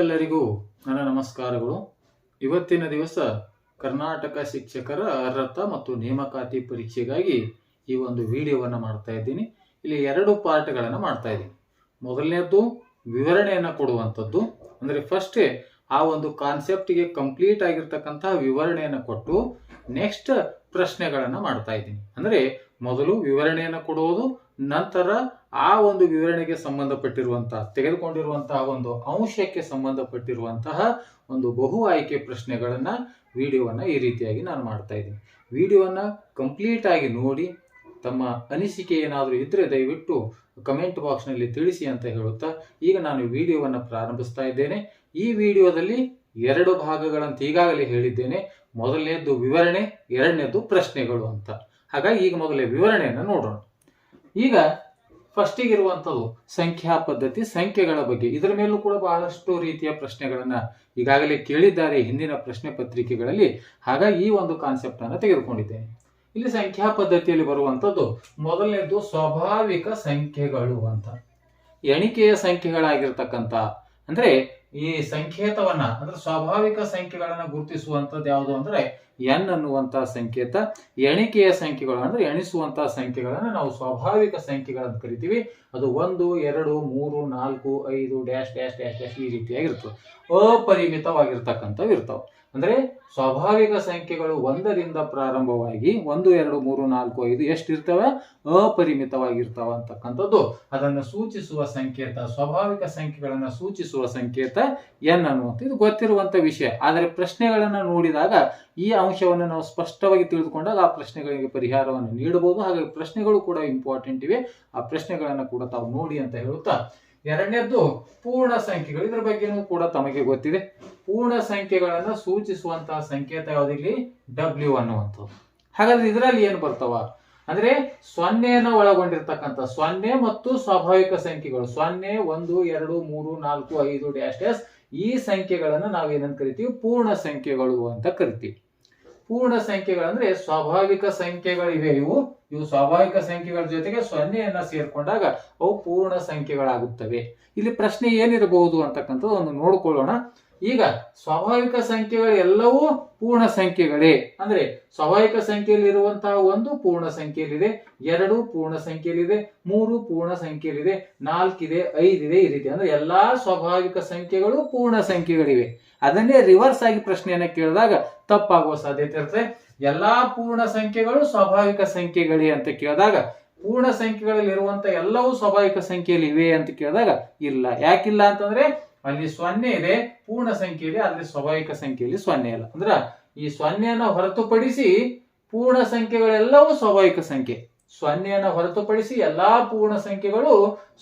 ಎಲ್ಲರಿಗೂ ನನ್ನ ನಮಸ್ಕಾರಗಳು. ಇವತ್ತಿನ ದಿವಸ ಕರ್ನಾಟಕ ಶಿಕ್ಷಕರ ಅರ್ಹತ ಮತ್ತು ನೇಮಕಾತಿ ಪರೀಕ್ಷೆಗಾಗಿ ಈ ಒಂದು ವಿಡಿಯೋವನ್ನು ಮಾಡ್ತಾ ಇದ್ದೀನಿ. ಇಲ್ಲಿ ಎರಡು ಪಾರ್ಟ್ಗಳನ್ನು ಮಾಡ್ತಾ ಇದ್ದೀನಿ. ಮೊದಲನೇದ್ದು, ವಿವರಣೆಯನ್ನು ಕೊಡುವಂಥದ್ದು. ಅಂದರೆ ಫಸ್ಟೇ ಆ ಒಂದು ಕಾನ್ಸೆಪ್ಟ್ಗೆ ಕಂಪ್ಲೀಟ್ ಆಗಿರ್ತಕ್ಕಂತಹ ವಿವರಣೆಯನ್ನು ಕೊಟ್ಟು ನೆಕ್ಸ್ಟ್ ಪ್ರಶ್ನೆಗಳನ್ನು ಮಾಡ್ತಾ ಇದ್ದೀನಿ. ಅಂದರೆ ಮೊದಲು ವಿವರಣೆಯನ್ನು ಕೊಡುವುದು, ನಂತರ ಆ ಒಂದು ವಿವರಣೆಗೆ ಸಂಬಂಧಪಟ್ಟಿರುವಂತಹ, ತೆಗೆದುಕೊಂಡಿರುವಂತಹ ಒಂದು ಅಂಶಕ್ಕೆ ಸಂಬಂಧಪಟ್ಟಿರುವಂತಹ ಒಂದು ಬಹು ಆಯ್ಕೆ ಪ್ರಶ್ನೆಗಳನ್ನು ವಿಡಿಯೋವನ್ನ ಈ ರೀತಿಯಾಗಿ ನಾನು ಮಾಡ್ತಾ ಇದ್ದೀನಿ. ವಿಡಿಯೋವನ್ನ ಕಂಪ್ಲೀಟ್ ಆಗಿ ನೋಡಿ, ತಮ್ಮ ಅನಿಸಿಕೆ ಏನಾದರೂ ಇದ್ದರೆ ದಯವಿಟ್ಟು ಕಮೆಂಟ್ ಬಾಕ್ಸ್ನಲ್ಲಿ ತಿಳಿಸಿ ಅಂತ ಹೇಳುತ್ತಾ, ಈಗ ನಾನು ವಿಡಿಯೋವನ್ನು ಪ್ರಾರಂಭಿಸ್ತಾ ಇದ್ದೇನೆ. ಈ ವಿಡಿಯೋದಲ್ಲಿ ಎರಡು ಭಾಗಗಳಂತ ಈಗಾಗಲೇ ಹೇಳಿದ್ದೇನೆ. ಮೊದಲನೇದ್ದು ವಿವರಣೆ, ಎರಡನೇದ್ದು ಪ್ರಶ್ನೆಗಳು ಅಂತ. ಹಾಗಾಗಿ ಈಗ ಮೊದಲೇ ವಿವರಣೆಯನ್ನು ನೋಡೋಣ. ಈಗ ಫಸ್ಟಿಗೆ ಇರುವಂಥದ್ದು ಸಂಖ್ಯಾ ಪದ್ಧತಿ, ಸಂಖ್ಯೆಗಳ ಬಗ್ಗೆ. ಇದರ ಮೇಲೂ ಕೂಡ ಬಹಳಷ್ಟು ರೀತಿಯ ಪ್ರಶ್ನೆಗಳನ್ನ ಈಗಾಗಲೇ ಕೇಳಿದ್ದಾರೆ ಹಿಂದಿನ ಪ್ರಶ್ನೆ ಪತ್ರಿಕೆಗಳಲ್ಲಿ. ಹಾಗಾಗಿ ಈ ಒಂದು ಕಾನ್ಸೆಪ್ಟ್ ಅನ್ನು ತೆಗೆದುಕೊಂಡಿದ್ದೇನೆ. ಇಲ್ಲಿ ಸಂಖ್ಯಾ ಪದ್ಧತಿಯಲ್ಲಿ ಬರುವಂಥದ್ದು ಮೊದಲನೇದು ಸ್ವಾಭಾವಿಕ ಸಂಖ್ಯೆಗಳು ಅಂತ. ಎಣಿಕೆಯ ಸಂಖ್ಯೆಗಳಾಗಿರ್ತಕ್ಕಂಥ, ಅಂದ್ರೆ ಈ ಸಂಕೇತವನ್ನ, ಅಂದ್ರೆ ಸ್ವಾಭಾವಿಕ ಸಂಖ್ಯೆಗಳನ್ನ ಗುರುತಿಸುವಂತದ್ದು ಯಾವುದು ಅಂದ್ರೆ ಎನ್ ಅನ್ನುವಂತ ಸಂಕೇತ, ಎಣಿಕೆಯ ಸಂಖ್ಯೆಗಳು ಅಂದ್ರೆ ಎಣಿಸುವಂತಹ ಸಂಖ್ಯೆಗಳನ್ನ ನಾವು ಸ್ವಾಭಾವಿಕ ಸಂಖ್ಯೆಗಳಂತ ಕರಿತೀವಿ. ಅದು ಒಂದು, ಎರಡು, ಮೂರು, ನಾಲ್ಕು, ಐದು, ಡ್ಯಾಶ್ ಡ್ಯಾಶ್ ಡ್ಯಾಶ್ ಡ್ಯಾಶ್ ಈ ರೀತಿಯಾಗಿರ್ತವೆ ಅಪರಿಮಿತವಾಗಿರ್ತಕ್ಕಂಥವು ಇರ್ತಾವೆ. ಅಂದ್ರೆ ಸ್ವಾಭಾವಿಕ ಸಂಖ್ಯೆಗಳು ಒಂದರಿಂದ ಪ್ರಾರಂಭವಾಗಿ ಒಂದು, ಎರಡು, ಮೂರು, ನಾಲ್ಕು, ಐದು ಎಷ್ಟಿರ್ತವೆ? ಅಪರಿಮಿತವಾಗಿರ್ತವೆ ಅಂತಕ್ಕಂಥದ್ದು. ಅದನ್ನು ಸೂಚಿಸುವ ಸಂಕೇತ, ಸ್ವಾಭಾವಿಕ ಸಂಖ್ಯೆಗಳನ್ನು ಸೂಚಿಸುವ ಸಂಕೇತ ಎನ್ ಅನ್ನುವಂಥ ಇದು ಗೊತ್ತಿರುವಂತ ವಿಷಯ. ಆದರೆ ಪ್ರಶ್ನೆಗಳನ್ನು ನೋಡಿದಾಗ ಈ ಅಂಶವನ್ನು ನಾವು ಸ್ಪಷ್ಟವಾಗಿ ತಿಳಿದುಕೊಂಡಾಗ ಆ ಪ್ರಶ್ನೆಗಳಿಗೆ ಪರಿಹಾರವನ್ನು ನೀಡಬಹುದು. ಹಾಗಾಗಿ ಪ್ರಶ್ನೆಗಳು ಕೂಡ ಇಂಪಾರ್ಟೆಂಟ್ ಇವೆ. ಆ ಪ್ರಶ್ನೆಗಳನ್ನು ಕೂಡ ತಾವು ನೋಡಿ ಅಂತ ಹೇಳುತ್ತಾ. ಎರಡನೇದ್ದು ಪೂರ್ಣ ಸಂಖ್ಯೆಗಳು. ಇದರ ಬಗ್ಗೆನೂ ಕೂಡ ತಮಗೆ ಗೊತ್ತಿದೆ. ಪೂರ್ಣ ಸಂಖ್ಯೆಗಳನ್ನ ಸೂಚಿಸುವಂತಹ ಸಂಕೇತ ಯಾವುದಿಲ್ಲಿ ಡಬ್ಲ್ಯೂ ಅನ್ನುವಂಥದ್ದು. ಹಾಗಾದ್ರೆ ಇದರಲ್ಲಿ ಏನು ಬರ್ತಾವ? ಅಂದ್ರೆ ಸೊನ್ನೆಯನ್ನು ಒಳಗೊಂಡಿರ್ತಕ್ಕಂಥ ಸೊನ್ನೆ ಮತ್ತು ಸ್ವಾಭಾವಿಕ ಸಂಖ್ಯೆಗಳು. ಸೊನ್ನೆ, ಒಂದು, ಎರಡು, ಮೂರು, ನಾಲ್ಕು, ಐದು ಡ್ಯಾಶ್ ಡ್ಯಾಶ್ ಈ ಸಂಖ್ಯೆಗಳನ್ನು ನಾವು ಏನಂತ ಕರಿತೀವಿ? ಪೂರ್ಣ ಸಂಖ್ಯೆಗಳು ಅಂತ ಕರಿತೀವಿ. ಪೂರ್ಣ ಸಂಖ್ಯೆಗಳಂದ್ರೆ ಸ್ವಾಭಾವಿಕ ಸಂಖ್ಯೆಗಳಿವೆ ಇವು. ಇವು ಸ್ವಾಭಾವಿಕ ಸಂಖ್ಯೆಗಳ ಜೊತೆಗೆ ಸೊನ್ನೆಯನ್ನ ಸೇರ್ಕೊಂಡಾಗ ಅವು ಪೂರ್ಣ ಸಂಖ್ಯೆಗಳಾಗುತ್ತವೆ. ಇಲ್ಲಿ ಪ್ರಶ್ನೆ ಏನಿರಬಹುದು ಅಂತಕ್ಕಂಥದ್ದು ಒಂದು ನೋಡ್ಕೊಳ್ಳೋಣ. ಈಗ ಸ್ವಾಭಾವಿಕ ಸಂಖ್ಯೆಗಳು ಎಲ್ಲವೂ ಪೂರ್ಣ ಸಂಖ್ಯೆಗಳೇ. ಅಂದ್ರೆ ಸ್ವಾಭಾವಿಕ ಸಂಖ್ಯೆಯಲ್ಲಿ ಇರುವಂತಹ ಒಂದು ಪೂರ್ಣ ಸಂಖ್ಯೆಯಲ್ಲಿದೆ, ಎರಡು ಪೂರ್ಣ ಸಂಖ್ಯೆಯಲ್ಲಿದೆ, ಮೂರು ಪೂರ್ಣ ಸಂಖ್ಯೆಯಲ್ಲಿದೆ, ನಾಲ್ಕಿದೆ, ಐದಿದೆ, ಈ ರೀತಿ. ಅಂದ್ರೆ ಎಲ್ಲಾ ಸ್ವಾಭಾವಿಕ ಸಂಖ್ಯೆಗಳು ಪೂರ್ಣ ಸಂಖ್ಯೆಗಳಿವೆ. ಅದನ್ನೇ ರಿವರ್ಸ್ ಆಗಿ ಪ್ರಶ್ನೆಯನ್ನ ಕೇಳಿದಾಗ ತಪ್ಪಾಗುವ ಸಾಧ್ಯತೆ ಇರುತ್ತೆ. ಎಲ್ಲಾ ಪೂರ್ಣ ಸಂಖ್ಯೆಗಳು ಸ್ವಾಭಾವಿಕ ಸಂಖ್ಯೆಗಳೇ ಅಂತ ಕೇಳಿದಾಗ, ಪೂರ್ಣ ಸಂಖ್ಯೆಗಳಲ್ಲಿ ಇರುವಂತ ಎಲ್ಲವೂ ಸ್ವಾಭಾವಿಕ ಸಂಖ್ಯೆಯಲ್ಲಿ ಇವೆ ಅಂತ ಕೇಳಿದಾಗ, ಇಲ್ಲ. ಯಾಕಿಲ್ಲ ಅಂತಂದ್ರೆ ಅಲ್ಲಿ ಸೊನ್ನೆ ಇದೆ, ಪೂರ್ಣ ಸಂಖ್ಯೆ ಇದೆ ಅಲ್ಲಿ ಸ್ವಾಭಾವಿಕ ಸಂಖ್ಯೆಯಲ್ಲಿ ಸೊನ್ನೆ ಇಲ್ಲ ಅಂದ್ರ ಈ ಸೊನ್ನೆಯನ್ನ ಹೊರತುಪಡಿಸಿ ಪೂರ್ಣ ಸಂಖ್ಯೆಗಳೆಲ್ಲವೂ ಸ್ವಾಭಾವಿಕ ಸಂಖ್ಯೆ. ಸೊನ್ನೆಯನ್ನ ಹೊರತುಪಡಿಸಿ ಎಲ್ಲಾ ಪೂರ್ಣ ಸಂಖ್ಯೆಗಳು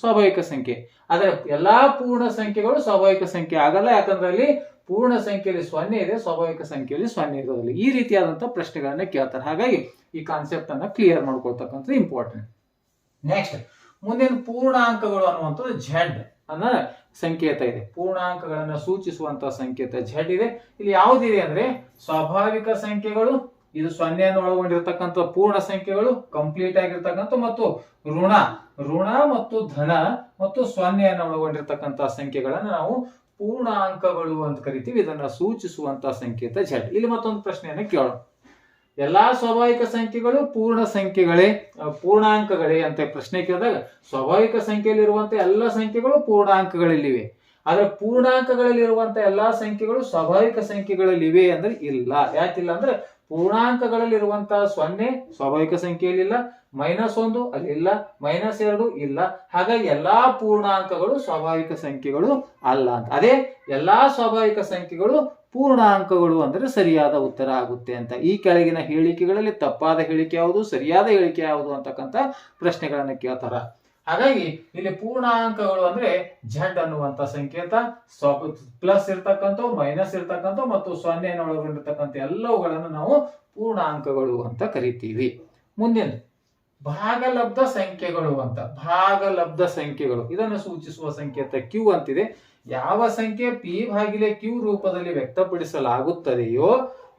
ಸ್ವಾಭಾವಿಕ ಸಂಖ್ಯೆ. ಆದ್ರೆ ಎಲ್ಲಾ ಪೂರ್ಣ ಸಂಖ್ಯೆಗಳು ಸ್ವಾಭಾವಿಕ ಸಂಖ್ಯೆ ಆಗಲ್ಲ, ಯಾಕಂದ್ರೆ ಅಲ್ಲಿ ಪೂರ್ಣ ಸಂಖ್ಯೆಯಲ್ಲಿ ಸೊನ್ನೆ ಇದೆ, ಸ್ವಾಭಾವಿಕ ಸಂಖ್ಯೆಯಲ್ಲಿ ಸೊನ್ನೆ ಇರೋದಿಲ್ಲ ಈ ರೀತಿಯಾದಂತಹ ಪ್ರಶ್ನೆಗಳನ್ನ ಕೇಳ್ತಾರೆ. ಹಾಗಾಗಿ ಈ ಕಾನ್ಸೆಪ್ಟ್ ಅನ್ನ ಕ್ಲಿಯರ್ ಮಾಡ್ಕೊಳ್ತಕ್ಕಂಥದ್ದು ಇಂಪಾರ್ಟೆಂಟ್ ನೆಕ್ಸ್ಟ್ ಮುಂದಿನ ಪೂರ್ಣಾಂಕಗಳು ಅನ್ನುವಂಥದ್ದು ಝೆಡ್ ಅನ್ನೋ ಸಂಕೇತ ಇದೆ. ಪೂರ್ಣಾಂಕಗಳನ್ನು ಸೂಚಿಸುವಂತಹ ಸಂಕೇತ ಝಡ್ ಇದೆ. ಇಲ್ಲಿ ಯಾವುದಿದೆ ಅಂದ್ರೆ ಸ್ವಾಭಾವಿಕ ಸಂಖ್ಯೆಗಳು, ಇದು ಸೊನ್ನೆಯನ್ನು ಒಳಗೊಂಡಿರ್ತಕ್ಕಂಥ ಪೂರ್ಣ ಸಂಖ್ಯೆಗಳು ಕಂಪ್ಲೀಟ್ ಆಗಿರ್ತಕ್ಕಂಥ ಮತ್ತು ಋಣ. ಋಣ ಮತ್ತು ಧನ ಮತ್ತು ಸೊನ್ನೆಯನ್ನು ಒಳಗೊಂಡಿರ್ತಕ್ಕಂಥ ಸಂಖ್ಯೆಗಳನ್ನು ನಾವು ಪೂರ್ಣಾಂಕಗಳು ಅಂತ ಕರಿತೀವಿ. ಇದನ್ನ ಸೂಚಿಸುವಂತಹ ಸಂಕೇತ ಝಡ್ ಇಲ್ಲಿ ಮತ್ತೊಂದು ಪ್ರಶ್ನೆಯನ್ನು ಕೇಳೋಣ. ಎಲ್ಲಾ ಸ್ವಾಭಾವಿಕ ಸಂಖ್ಯೆಗಳು ಪೂರ್ಣ ಸಂಖ್ಯೆಗಳೇ ಪೂರ್ಣಾಂಕಗಳೇ ಅಂತ ಪ್ರಶ್ನೆ ಕೇಳಿದಾಗ ಸ್ವಾಭಾವಿಕ ಸಂಖ್ಯೆಯಲ್ಲಿರುವಂತ ಎಲ್ಲ ಸಂಖ್ಯೆಗಳು ಪೂರ್ಣಾಂಕಗಳಲ್ಲಿವೆ. ಆದ್ರೆ ಪೂರ್ಣಾಂಕಗಳಲ್ಲಿರುವಂತ ಎಲ್ಲಾ ಸಂಖ್ಯೆಗಳು ಸ್ವಾಭಾವಿಕ ಸಂಖ್ಯೆಗಳಲ್ಲಿವೆ ಅಂದ್ರೆ ಇಲ್ಲ. ಯಾಕಿಲ್ಲ ಅಂದ್ರೆ ಪೂರ್ಣಾಂಕಗಳಲ್ಲಿರುವಂತಹ ಸೊನ್ನೆ ಸ್ವಾಭಾವಿಕ ಸಂಖ್ಯೆಯಲ್ಲಿಲ್ಲ, ಮೈನಸ್ ಒಂದು ಅಲ್ಲಿಲ್ಲ, ಮೈನಸ್ ಎರಡು ಇಲ್ಲ. ಹಾಗಾಗಿ ಎಲ್ಲಾ ಪೂರ್ಣಾಂಕಗಳು ಸ್ವಾಭಾವಿಕ ಸಂಖ್ಯೆಗಳು ಅಲ್ಲ ಅಂತ. ಅದೇ ಎಲ್ಲಾ ಸ್ವಾಭಾವಿಕ ಸಂಖ್ಯೆಗಳು ಪೂರ್ಣಾಂಕಗಳು ಅಂದರೆ ಸರಿಯಾದ ಉತ್ತರ ಆಗುತ್ತೆ ಅಂತ. ಈ ಕೆಳಗಿನ ಹೇಳಿಕೆಗಳಲ್ಲಿ ತಪ್ಪಾದ ಹೇಳಿಕೆ ಯಾವುದು, ಸರಿಯಾದ ಹೇಳಿಕೆ ಯಾವುದು ಅಂತಕ್ಕಂಥ ಪ್ರಶ್ನೆಗಳನ್ನು ಕೇಳ್ತಾರ. ಹಾಗಾಗಿ ಇಲ್ಲಿ ಪೂರ್ಣಾಂಕಗಳು ಅಂದ್ರೆ ಝಡ್ ಅನ್ನುವಂತ ಸಂಕೇತ ಪ್ಲಸ್ ಇರ್ತಕ್ಕಂಥ ಮೈನಸ್ ಇರ್ತಕ್ಕಂಥ ಮತ್ತು ಸೊನ್ನೆಯನ್ನು ಒಳಗೊಂಡಿರ್ತಕ್ಕಂಥ ಎಲ್ಲವುಗಳನ್ನು ನಾವು ಪೂರ್ಣಾಂಕಗಳು ಅಂತ ಕರಿತೀವಿ. ಮುಂದಿನ ಭಾಗಲಬ್ಧ ಸಂಖ್ಯೆಗಳು ಅಂತ. ಭಾಗಲಬ್ಧ ಸಂಖ್ಯೆಗಳು. ಇದನ್ನು ಸೂಚಿಸುವ ಸಂಕೇತ ಕ್ಯೂ ಅಂತಿದೆ. ಯಾವ ಸಂಖ್ಯೆ ಪಿ ಭಾಗಿಲೆ ಕ್ಯೂ ರೂಪದಲ್ಲಿ ವ್ಯಕ್ತಪಡಿಸಲಾಗುತ್ತದೆಯೋ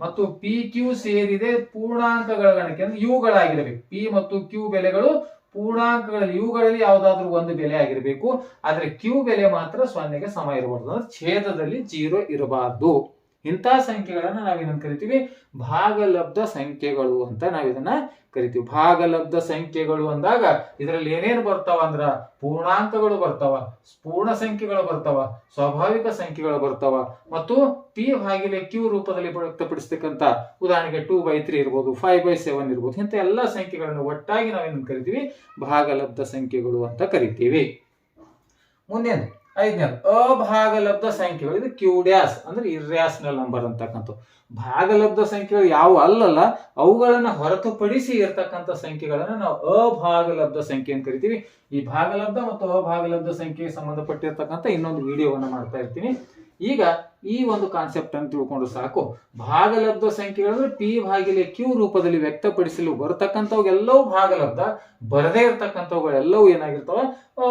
ಮತ್ತು ಪಿ ಕ್ಯೂ ಸೇರಿದೆ ಪೂರ್ಣಾಂಕಗಳ ಗಣಕ್ಕೆ ಅಂದ್ರೆ ಇವುಗಳಾಗಿರಬೇಕು. ಪಿ ಮತ್ತು ಕ್ಯೂ ಬೆಲೆಗಳು ಪೂರ್ಣಾಂಕಗಳಲ್ಲಿ ಇವುಗಳಲ್ಲಿ ಯಾವುದಾದ್ರೂ ಒಂದು ಬೆಲೆ ಆಗಿರಬೇಕು. ಆದ್ರೆ ಕ್ಯೂ ಬೆಲೆ ಮಾತ್ರ ಸೊನ್ನೆಗೆ ಸಮ ಇರಬಾರ್ದು. ಅಂದ್ರೆ ಛೇದದಲ್ಲಿ ಜೀರೋ ಇರಬಾರ್ದು. ಇಂಥ ಸಂಖ್ಯೆಗಳನ್ನ ನಾವೇನಂತ ಕರಿತೀವಿ. ಭಾಗಲಬ್ಧ ಸಂಖ್ಯೆಗಳು ಅಂತ ನಾವಿದನ್ನ ಕರಿತೀವಿ. ಭಾಗಲಬ್ಧ ಸಂಖ್ಯೆಗಳು ಅಂದಾಗ ಇದರಲ್ಲಿ ಏನೇನು ಬರ್ತಾವ ಅಂದ್ರ ಪೂರ್ಣಾಂಕಗಳು ಬರ್ತಾವ, ಪೂರ್ಣ ಸಂಖ್ಯೆಗಳು ಬರ್ತಾವ, ಸ್ವಾಭಾವಿಕ ಸಂಖ್ಯೆಗಳು ಬರ್ತಾವ. ಮತ್ತು ಪಿ ಭಾಗಿಲೆ ಕ್ಯೂ ರೂಪದಲ್ಲಿ ವ್ಯಕ್ತಪಡಿಸ್ತಕ್ಕಂಥ ಉದಾಹರಣೆಗೆ ಟೂ ಬೈ ತ್ರೀ ಇರ್ಬೋದು ಫೈವ್ ಬೈ ಸೆವೆನ್ ಇರ್ಬೋದು, ಇಂಥ ಎಲ್ಲ ಸಂಖ್ಯೆಗಳನ್ನು ಒಟ್ಟಾಗಿ ನಾವೇನಂತ ಕರಿತೀವಿ. ಭಾಗಲಬ್ಧ ಸಂಖ್ಯೆಗಳು ಅಂತ ಕರಿತೀವಿ. ಮುಂದೇನು ಐದನೇದು. ಅಭಾಗಲಬ್ಧ ಸಂಖ್ಯೆಗಳು. ಇದು ಕ್ಯೂಡ್ಯಾಸ್, ಅಂದ್ರೆ ಇರ್ಯಾಸ್ನಲ್ ನಂಬರ್ ಅಂತಕ್ಕಂಥ ಭಾಗಲಬ್ಧ ಸಂಖ್ಯೆಗಳು ಯಾವ ಅಲ್ಲಲ್ಲ, ಅವುಗಳನ್ನ ಹೊರತುಪಡಿಸಿ ಇರ್ತಕ್ಕಂಥ ಸಂಖ್ಯೆಗಳನ್ನ ನಾವು ಅಭಾಗಲಬ್ಧ ಸಂಖ್ಯೆ ಅಂತ ಕರಿತೀವಿ. ಈ ಭಾಗಲಬ್ಧ ಮತ್ತು ಅಭಾಗಲಬ್ಧ ಸಂಖ್ಯೆಗೆ ಸಂಬಂಧಪಟ್ಟಿರ್ತಕ್ಕಂಥ ಇನ್ನೊಂದು ವಿಡಿಯೋವನ್ನ ಮಾಡ್ತಾ ಇರ್ತೀನಿ. ಈಗ ಈ ಒಂದು ಕಾನ್ಸೆಪ್ಟ್ ಅನ್ನು ತಿಳ್ಕೊಂಡು ಸಾಕು. ಭಾಗಲಬ್ಧ ಸಂಖ್ಯೆಗಳಂದ್ರೆ ಪಿ ಭಾಗಿಲೆ ಕ್ಯೂ ರೂಪದಲ್ಲಿ ವ್ಯಕ್ತಪಡಿಸಲು ಬರತಕ್ಕಂಥವೆಲ್ಲವೂ ಭಾಗಲಬ್ಧ, ಬರದೇ ಇರತಕ್ಕಂಥವುಗಳೆಲ್ಲವೂ ಏನಾಗಿರ್ತಾವ?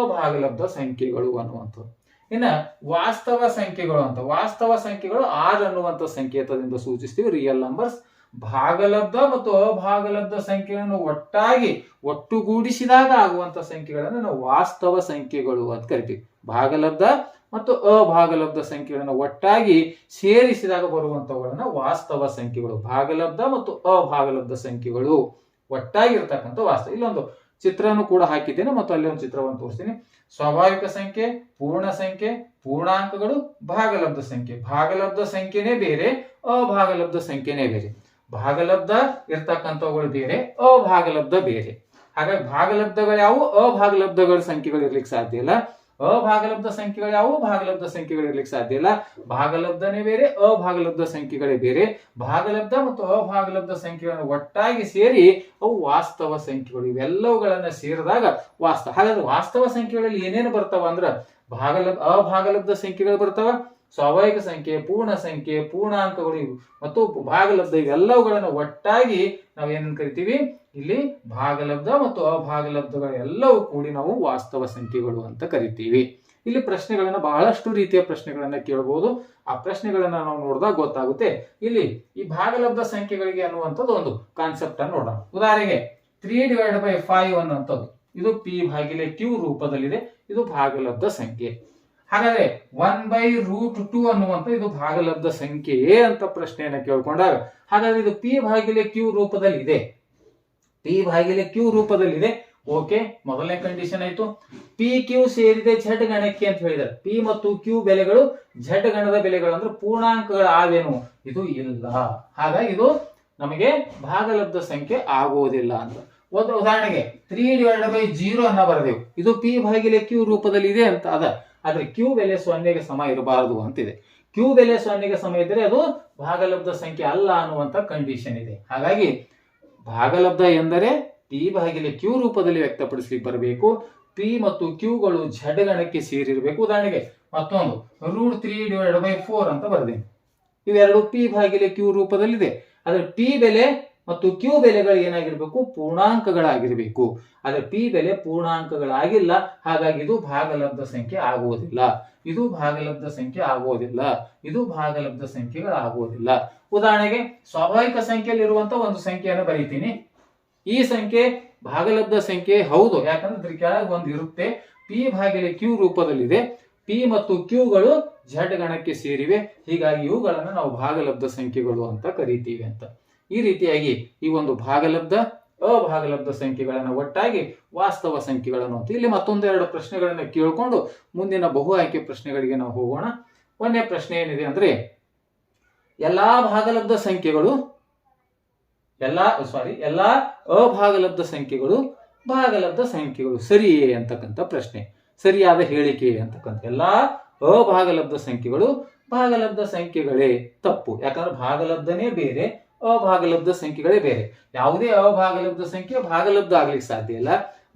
ಅಭಾಗಲಬ್ಧ ಸಂಖ್ಯೆಗಳು ಅನ್ನುವಂಥದ್ದು. ಇನ್ನ ವಾಸ್ತವ ಸಂಖ್ಯೆಗಳು ಅಂತ, ವಾಸ್ತವ ಸಂಖ್ಯೆಗಳು ಆರ್ ಅನ್ನುವಂಥ ಸಂಕೇತದಿಂದ ಸೂಚಿಸ್ತೀವಿ ರಿಯಲ್ ನಂಬರ್ಸ್ ಭಾಗಲಬ್ಧ ಮತ್ತು ಅಭಾಗಲಬ್ಧ ಸಂಖ್ಯೆಗಳನ್ನು ಒಟ್ಟಾಗಿ ಒಟ್ಟುಗೂಡಿಸಿದಾಗ ಆಗುವಂತ ಸಂಖ್ಯೆಗಳನ್ನು ನಾವು ವಾಸ್ತವ ಸಂಖ್ಯೆಗಳು ಅಂತ ಕರಿತೀವಿ. ಭಾಗಲಬ್ಧ ಮತ್ತು ಅಭಾಗಲಬ್ಧ ಸಂಖ್ಯೆಗಳನ್ನು ಒಟ್ಟಾಗಿ ಸೇರಿಸಿದಾಗ ಬರುವಂತವುಗಳನ್ನ ವಾಸ್ತವ ಸಂಖ್ಯೆಗಳು, ಭಾಗಲಬ್ಧ ಮತ್ತು ಅಭಾಗಲಬ್ಧ ಸಂಖ್ಯೆಗಳು ಒಟ್ಟಾಗಿರ್ತಕ್ಕಂಥ ವಾಸ್ತವ. ಇಲ್ಲೊಂದು ಚಿತ್ರನು ಕೂಡ ಹಾಕಿದ್ದೇನೆ ಮತ್ತು ಅಲ್ಲಿ ಒಂದು ಚಿತ್ರವನ್ನು ತೋರಿಸ್ತೀನಿ. ಸ್ವಾಭಾವಿಕ ಸಂಖ್ಯೆ, ಪೂರ್ಣ ಸಂಖ್ಯೆ, ಪೂರ್ಣಾಂಕಗಳು, ಭಾಗಲಬ್ಧ ಸಂಖ್ಯೆ. ಭಾಗಲಬ್ಧ ಸಂಖ್ಯೆನೇ ಬೇರೆ, ಅಭಾಗಲಬ್ಧ ಸಂಖ್ಯೆನೇ ಬೇರೆ. ಭಾಗಲಬ್ಧ ಇರ್ತಕ್ಕಂಥವುಗಳು ಬೇರೆ, ಅಭಾಗಲಬ್ಧ ಬೇರೆ. ಹಾಗಾಗಿ ಭಾಗಲಬ್ಧಗಳು ಯಾವುವು? ಅಭಾಗಲಬ್ಧಗಳ ಸಂಖ್ಯೆಗಳು ಇರ್ಲಿಕ್ಕೆ ಸಾಧ್ಯ ಇಲ್ಲ. ಅಭಾಗಲಬ್ಧ ಸಂಖ್ಯೆಗಳು ಯಾವುವು? ಭಾಗಲಬ್ಧ ಸಂಖ್ಯೆಗಳು ಇರ್ಲಿಕ್ಕೆ ಸಾಧ್ಯ ಇಲ್ಲ. ಭಾಗಲಬ್ಧನೇ ಬೇರೆ, ಅಭಾಗಲಬ್ಧ ಸಂಖ್ಯೆಗಳೇ ಬೇರೆ. ಭಾಗಲಬ್ಧ ಮತ್ತು ಅಭಾಗಲಬ್ಧ ಸಂಖ್ಯೆಗಳನ್ನು ಒಟ್ಟಾಗಿ ಸೇರಿ ಅವು ವಾಸ್ತವ ಸಂಖ್ಯೆಗಳು. ಇವೆಲ್ಲವುಗಳನ್ನ ಸೇರಿದಾಗ ವಾಸ್ತವ ಹಾಗಾದ್ರೆ ವಾಸ್ತವ ಸಂಖ್ಯೆಗಳಲ್ಲಿ ಏನೇನು ಬರ್ತಾವ ಅಂದ್ರ ಭಾಗಲಬ್, ಅಭಾಗಲಬ್ಧ ಸಂಖ್ಯೆಗಳು ಬರ್ತಾವ. ಸ್ವಾಭಾವಿಕ ಸಂಖ್ಯೆ, ಪೂರ್ಣ ಸಂಖ್ಯೆ, ಪೂರ್ಣಾಂಕಗಳು ಮತ್ತು ಭಾಗಲಬ್ಧ ಇವೆಲ್ಲವುಗಳನ್ನು ಒಟ್ಟಾಗಿ ನಾವೇನನ್ನು ಕರಿತೀವಿ? ಇಲ್ಲಿ ಭಾಗಲಬ್ಧ ಮತ್ತು ಅಭಾಗಲಬ್ಧಗಳು ಎಲ್ಲವೂ ಕೂಡಿ ನಾವು ವಾಸ್ತವ ಸಂಖ್ಯೆಗಳು ಅಂತ ಕರಿತೀವಿ. ಇಲ್ಲಿ ಪ್ರಶ್ನೆಗಳನ್ನ ಬಹಳಷ್ಟು ರೀತಿಯ ಪ್ರಶ್ನೆಗಳನ್ನ ಕೇಳಬಹುದು ಆ ಪ್ರಶ್ನೆಗಳನ್ನ ನಾವು ನೋಡಿದಾಗ ಗೊತ್ತಾಗುತ್ತೆ. ಇಲ್ಲಿ ಈ ಭಾಗಲಬ್ಧ ಸಂಖ್ಯೆಗಳಿಗೆ ಅನ್ನುವಂಥದ್ದು ಒಂದು ಕಾನ್ಸೆಪ್ಟ್ ಅನ್ನು ನೋಡೋಣ. ಉದಾಹರಣೆಗೆ ತ್ರೀ ಡಿವೈಡ್ ಬೈ ಫೈವ್ ಅನ್ನುವಂಥದ್ದು. ಇದು ಪಿ ಭಾಗಿಲೆ ಕ್ಯೂ ರೂಪದಲ್ಲಿದೆ. ಇದು ಭಾಗಲಬ್ಧ ಸಂಖ್ಯೆ. ಹಾಗಾದ್ರೆ ಒನ್ ಬೈ ರೂಟ್ ಟು ಅನ್ನುವಂಥ ಇದು ಭಾಗಲಬ್ಧ ಸಂಖ್ಯೆಯೇ ಅಂತ ಪ್ರಶ್ನೆಯನ್ನ ಕೇಳ್ಕೊಂಡಾಗ ಹಾಗಾದ್ರೆ ಇದು ಪಿ ಭಾಗಿಲೆ ಕ್ಯೂ ರೂಪದಲ್ಲಿ ಇದೆ ಪಿ ಭಾಗಿಲೆ ಕ್ಯೂ ರೂಪದಲ್ಲಿದೆ. ಓಕೆ ಮೊದಲನೇ ಕಂಡೀಷನ್ ಆಯ್ತು. ಪಿ ಕ್ಯೂ ಸೇರಿದೆ ಝಡ್ ಗಣಕ್ಕೆ ಅಂತ ಹೇಳಿದ್ದಾರೆ. ಪಿ ಮತ್ತು ಕ್ಯೂ ಬೆಲೆಗಳು ಝಡ್ ಗಣದ ಬೆಲೆಗಳು ಅಂದ್ರೆ ಪೂರ್ಣಾಂಕಗಳ ಆವೇನು ಇದು ಇಲ್ಲ. ಹಾಗಾಗಿ ಇದು ನಮಗೆ ಭಾಗಲಬ್ಧ ಸಂಖ್ಯೆ ಆಗುವುದಿಲ್ಲ ಅಂತ. ಒಂದು ಉದಾಹರಣೆಗೆ ತ್ರೀ ಡಿವೈಡ್ ಬೈ ಜೀರೋ ಅನ್ನ ಬರೆದೆವು. ಇದು ಪಿ ಭಾಗಿಲೆ ಕ್ಯೂ ರೂಪದಲ್ಲಿ ಇದೆ ಅಂತ ಅದ. ಆದ್ರೆ ಕ್ಯೂ ಬೆಲೆ ಸೊನ್ನೆಗೆ ಸಮ ಇರಬಾರದು ಅಂತಿದೆ. ಕ್ಯೂ ಬೆಲೆ ಸೊನ್ನೆಗೆ ಸಮ ಇದ್ದರೆ ಅದು ಭಾಗಲಬ್ಧ ಸಂಖ್ಯೆ ಅಲ್ಲ ಅನ್ನುವಂತ ಕಂಡೀಷನ್ ಇದೆ. ಹಾಗಾಗಿ ಭಾಗಲಬ್ಧ ಎಂದರೆ ಪಿ ಭಾಗಿಲೆ ಕ್ಯೂ ರೂಪದಲ್ಲಿ ವ್ಯಕ್ತಪಡಿಸಲಿಕ್ಕೆ ಬರಬೇಕು. ಪಿ ಮತ್ತು ಕ್ಯೂಗಳು ಝಡ್ ಗಣಕ್ಕೆ ಸೇರಿರಬೇಕು. ಉದಾಹರಣೆಗೆ ಮತ್ತೊಂದು root three divide by four ಅಂತ ಬರೆದೆ. ಇವೆರಡು ಪಿ ಭಾಗಿಲೆ ಕ್ಯೂ ರೂಪದಲ್ಲಿದೆ. ಅದರ ಪಿ ಬೆಲೆ ಮತ್ತು ಕ್ಯೂ ಬೆಲೆಗಳು ಏನಾಗಿರ್ಬೇಕು? ಪೂರ್ಣಾಂಕಗಳಾಗಿರ್ಬೇಕು. ಅದರ ಪಿ ಬೆಲೆ ಪೂರ್ಣಾಂಕಗಳಾಗಿಲ್ಲ. ಹಾಗಾಗಿ ಇದು ಭಾಗಲಬ್ಧ ಸಂಖ್ಯೆ ಆಗುವುದಿಲ್ಲ. ಇದು ಭಾಗಲಬ್ಧ ಸಂಖ್ಯೆ ಆಗುವುದಿಲ್ಲ. ಇದು ಭಾಗಲಬ್ಧ ಸಂಖ್ಯೆಗಳಾಗುವುದಿಲ್ಲ. ಉದಾಹರಣೆಗೆ, ಸ್ವಾಭಾವಿಕ ಸಂಖ್ಯೆಯಲ್ಲಿ ಇರುವಂತ ಒಂದು ಸಂಖ್ಯೆಯನ್ನು ಬರೀತೀನಿ. ಈ ಸಂಖ್ಯೆ ಭಾಗಲಬ್ಧ ಸಂಖ್ಯೆ ಹೌದು. ಯಾಕಂದ್ರೆ ಇದ್ರ ಕೆಳಗೆ ಒಂದು ಇರುತ್ತೆ. ಪಿ ಭಾಗಲೆ ಕ್ಯೂ ರೂಪದಲ್ಲಿದೆ. ಪಿ ಮತ್ತು ಕ್ಯೂಗಳು ಝಡ್ ಗಣಕ್ಕೆ ಸೇರಿವೆ. ಹೀಗಾಗಿ ಇವುಗಳನ್ನು ನಾವು ಭಾಗಲಬ್ಧ ಸಂಖ್ಯೆಗಳು ಅಂತ ಕರಿತೀವಿ ಅಂತ. ಈ ರೀತಿಯಾಗಿ ಈ ಒಂದು ಭಾಗಲಬ್ಧ ಅಭಾಗಲಬ್ಧ ಸಂಖ್ಯೆಗಳನ್ನು ಒಟ್ಟಾಗಿ ವಾಸ್ತವ ಸಂಖ್ಯೆಗಳನ್ನು ಅಂತ ಇಲ್ಲಿ ಮತ್ತೊಂದೆರಡು ಪ್ರಶ್ನೆಗಳನ್ನು ಕೇಳಿಕೊಂಡು ಮುಂದಿನ ಬಹು ಆಯ್ಕೆ ಪ್ರಶ್ನೆಗಳಿಗೆ ನಾವು ಹೋಗೋಣ. ಒಂದೇ ಪ್ರಶ್ನೆ ಏನಿದೆ ಅಂದ್ರೆ, ಎಲ್ಲಾ ಭಾಗಲಬ್ಧ ಸಂಖ್ಯೆಗಳು, ಎಲ್ಲಾ ಸಾರಿ ಎಲ್ಲಾ ಅಭಾಗಲಬ್ಧ ಸಂಖ್ಯೆಗಳು, ಭಾಗಲಬ್ಧ ಸಂಖ್ಯೆಗಳು ಸರಿಯೇ ಅಂತಕ್ಕಂಥ ಪ್ರಶ್ನೆ, ಸರಿಯಾದ ಹೇಳಿಕೆ ಅಂತಕ್ಕಂಥ, ಎಲ್ಲಾ ಅಭಾಗಲಬ್ಧ ಸಂಖ್ಯೆಗಳು, ಭಾಗಲಬ್ಧ ಸಂಖ್ಯೆಗಳೇ ತಪ್ಪು. ಯಾಕಂದ್ರೆ ಭಾಗಲಬ್ಧನೇ ಬೇರೆ ಅಭಾಗಲಬ್ಧ ಸಂಖ್ಯೆಗಳೇ ಬೇರೆ. ಯಾವುದೇ ಅಭಾಗಲಬ್ಧ ಸಂಖ್ಯೆ ಭಾಗಲಬ್ಧ ಆಗ್ಲಿಕ್ಕೆ ಸಾಧ್ಯ ಇಲ್ಲ.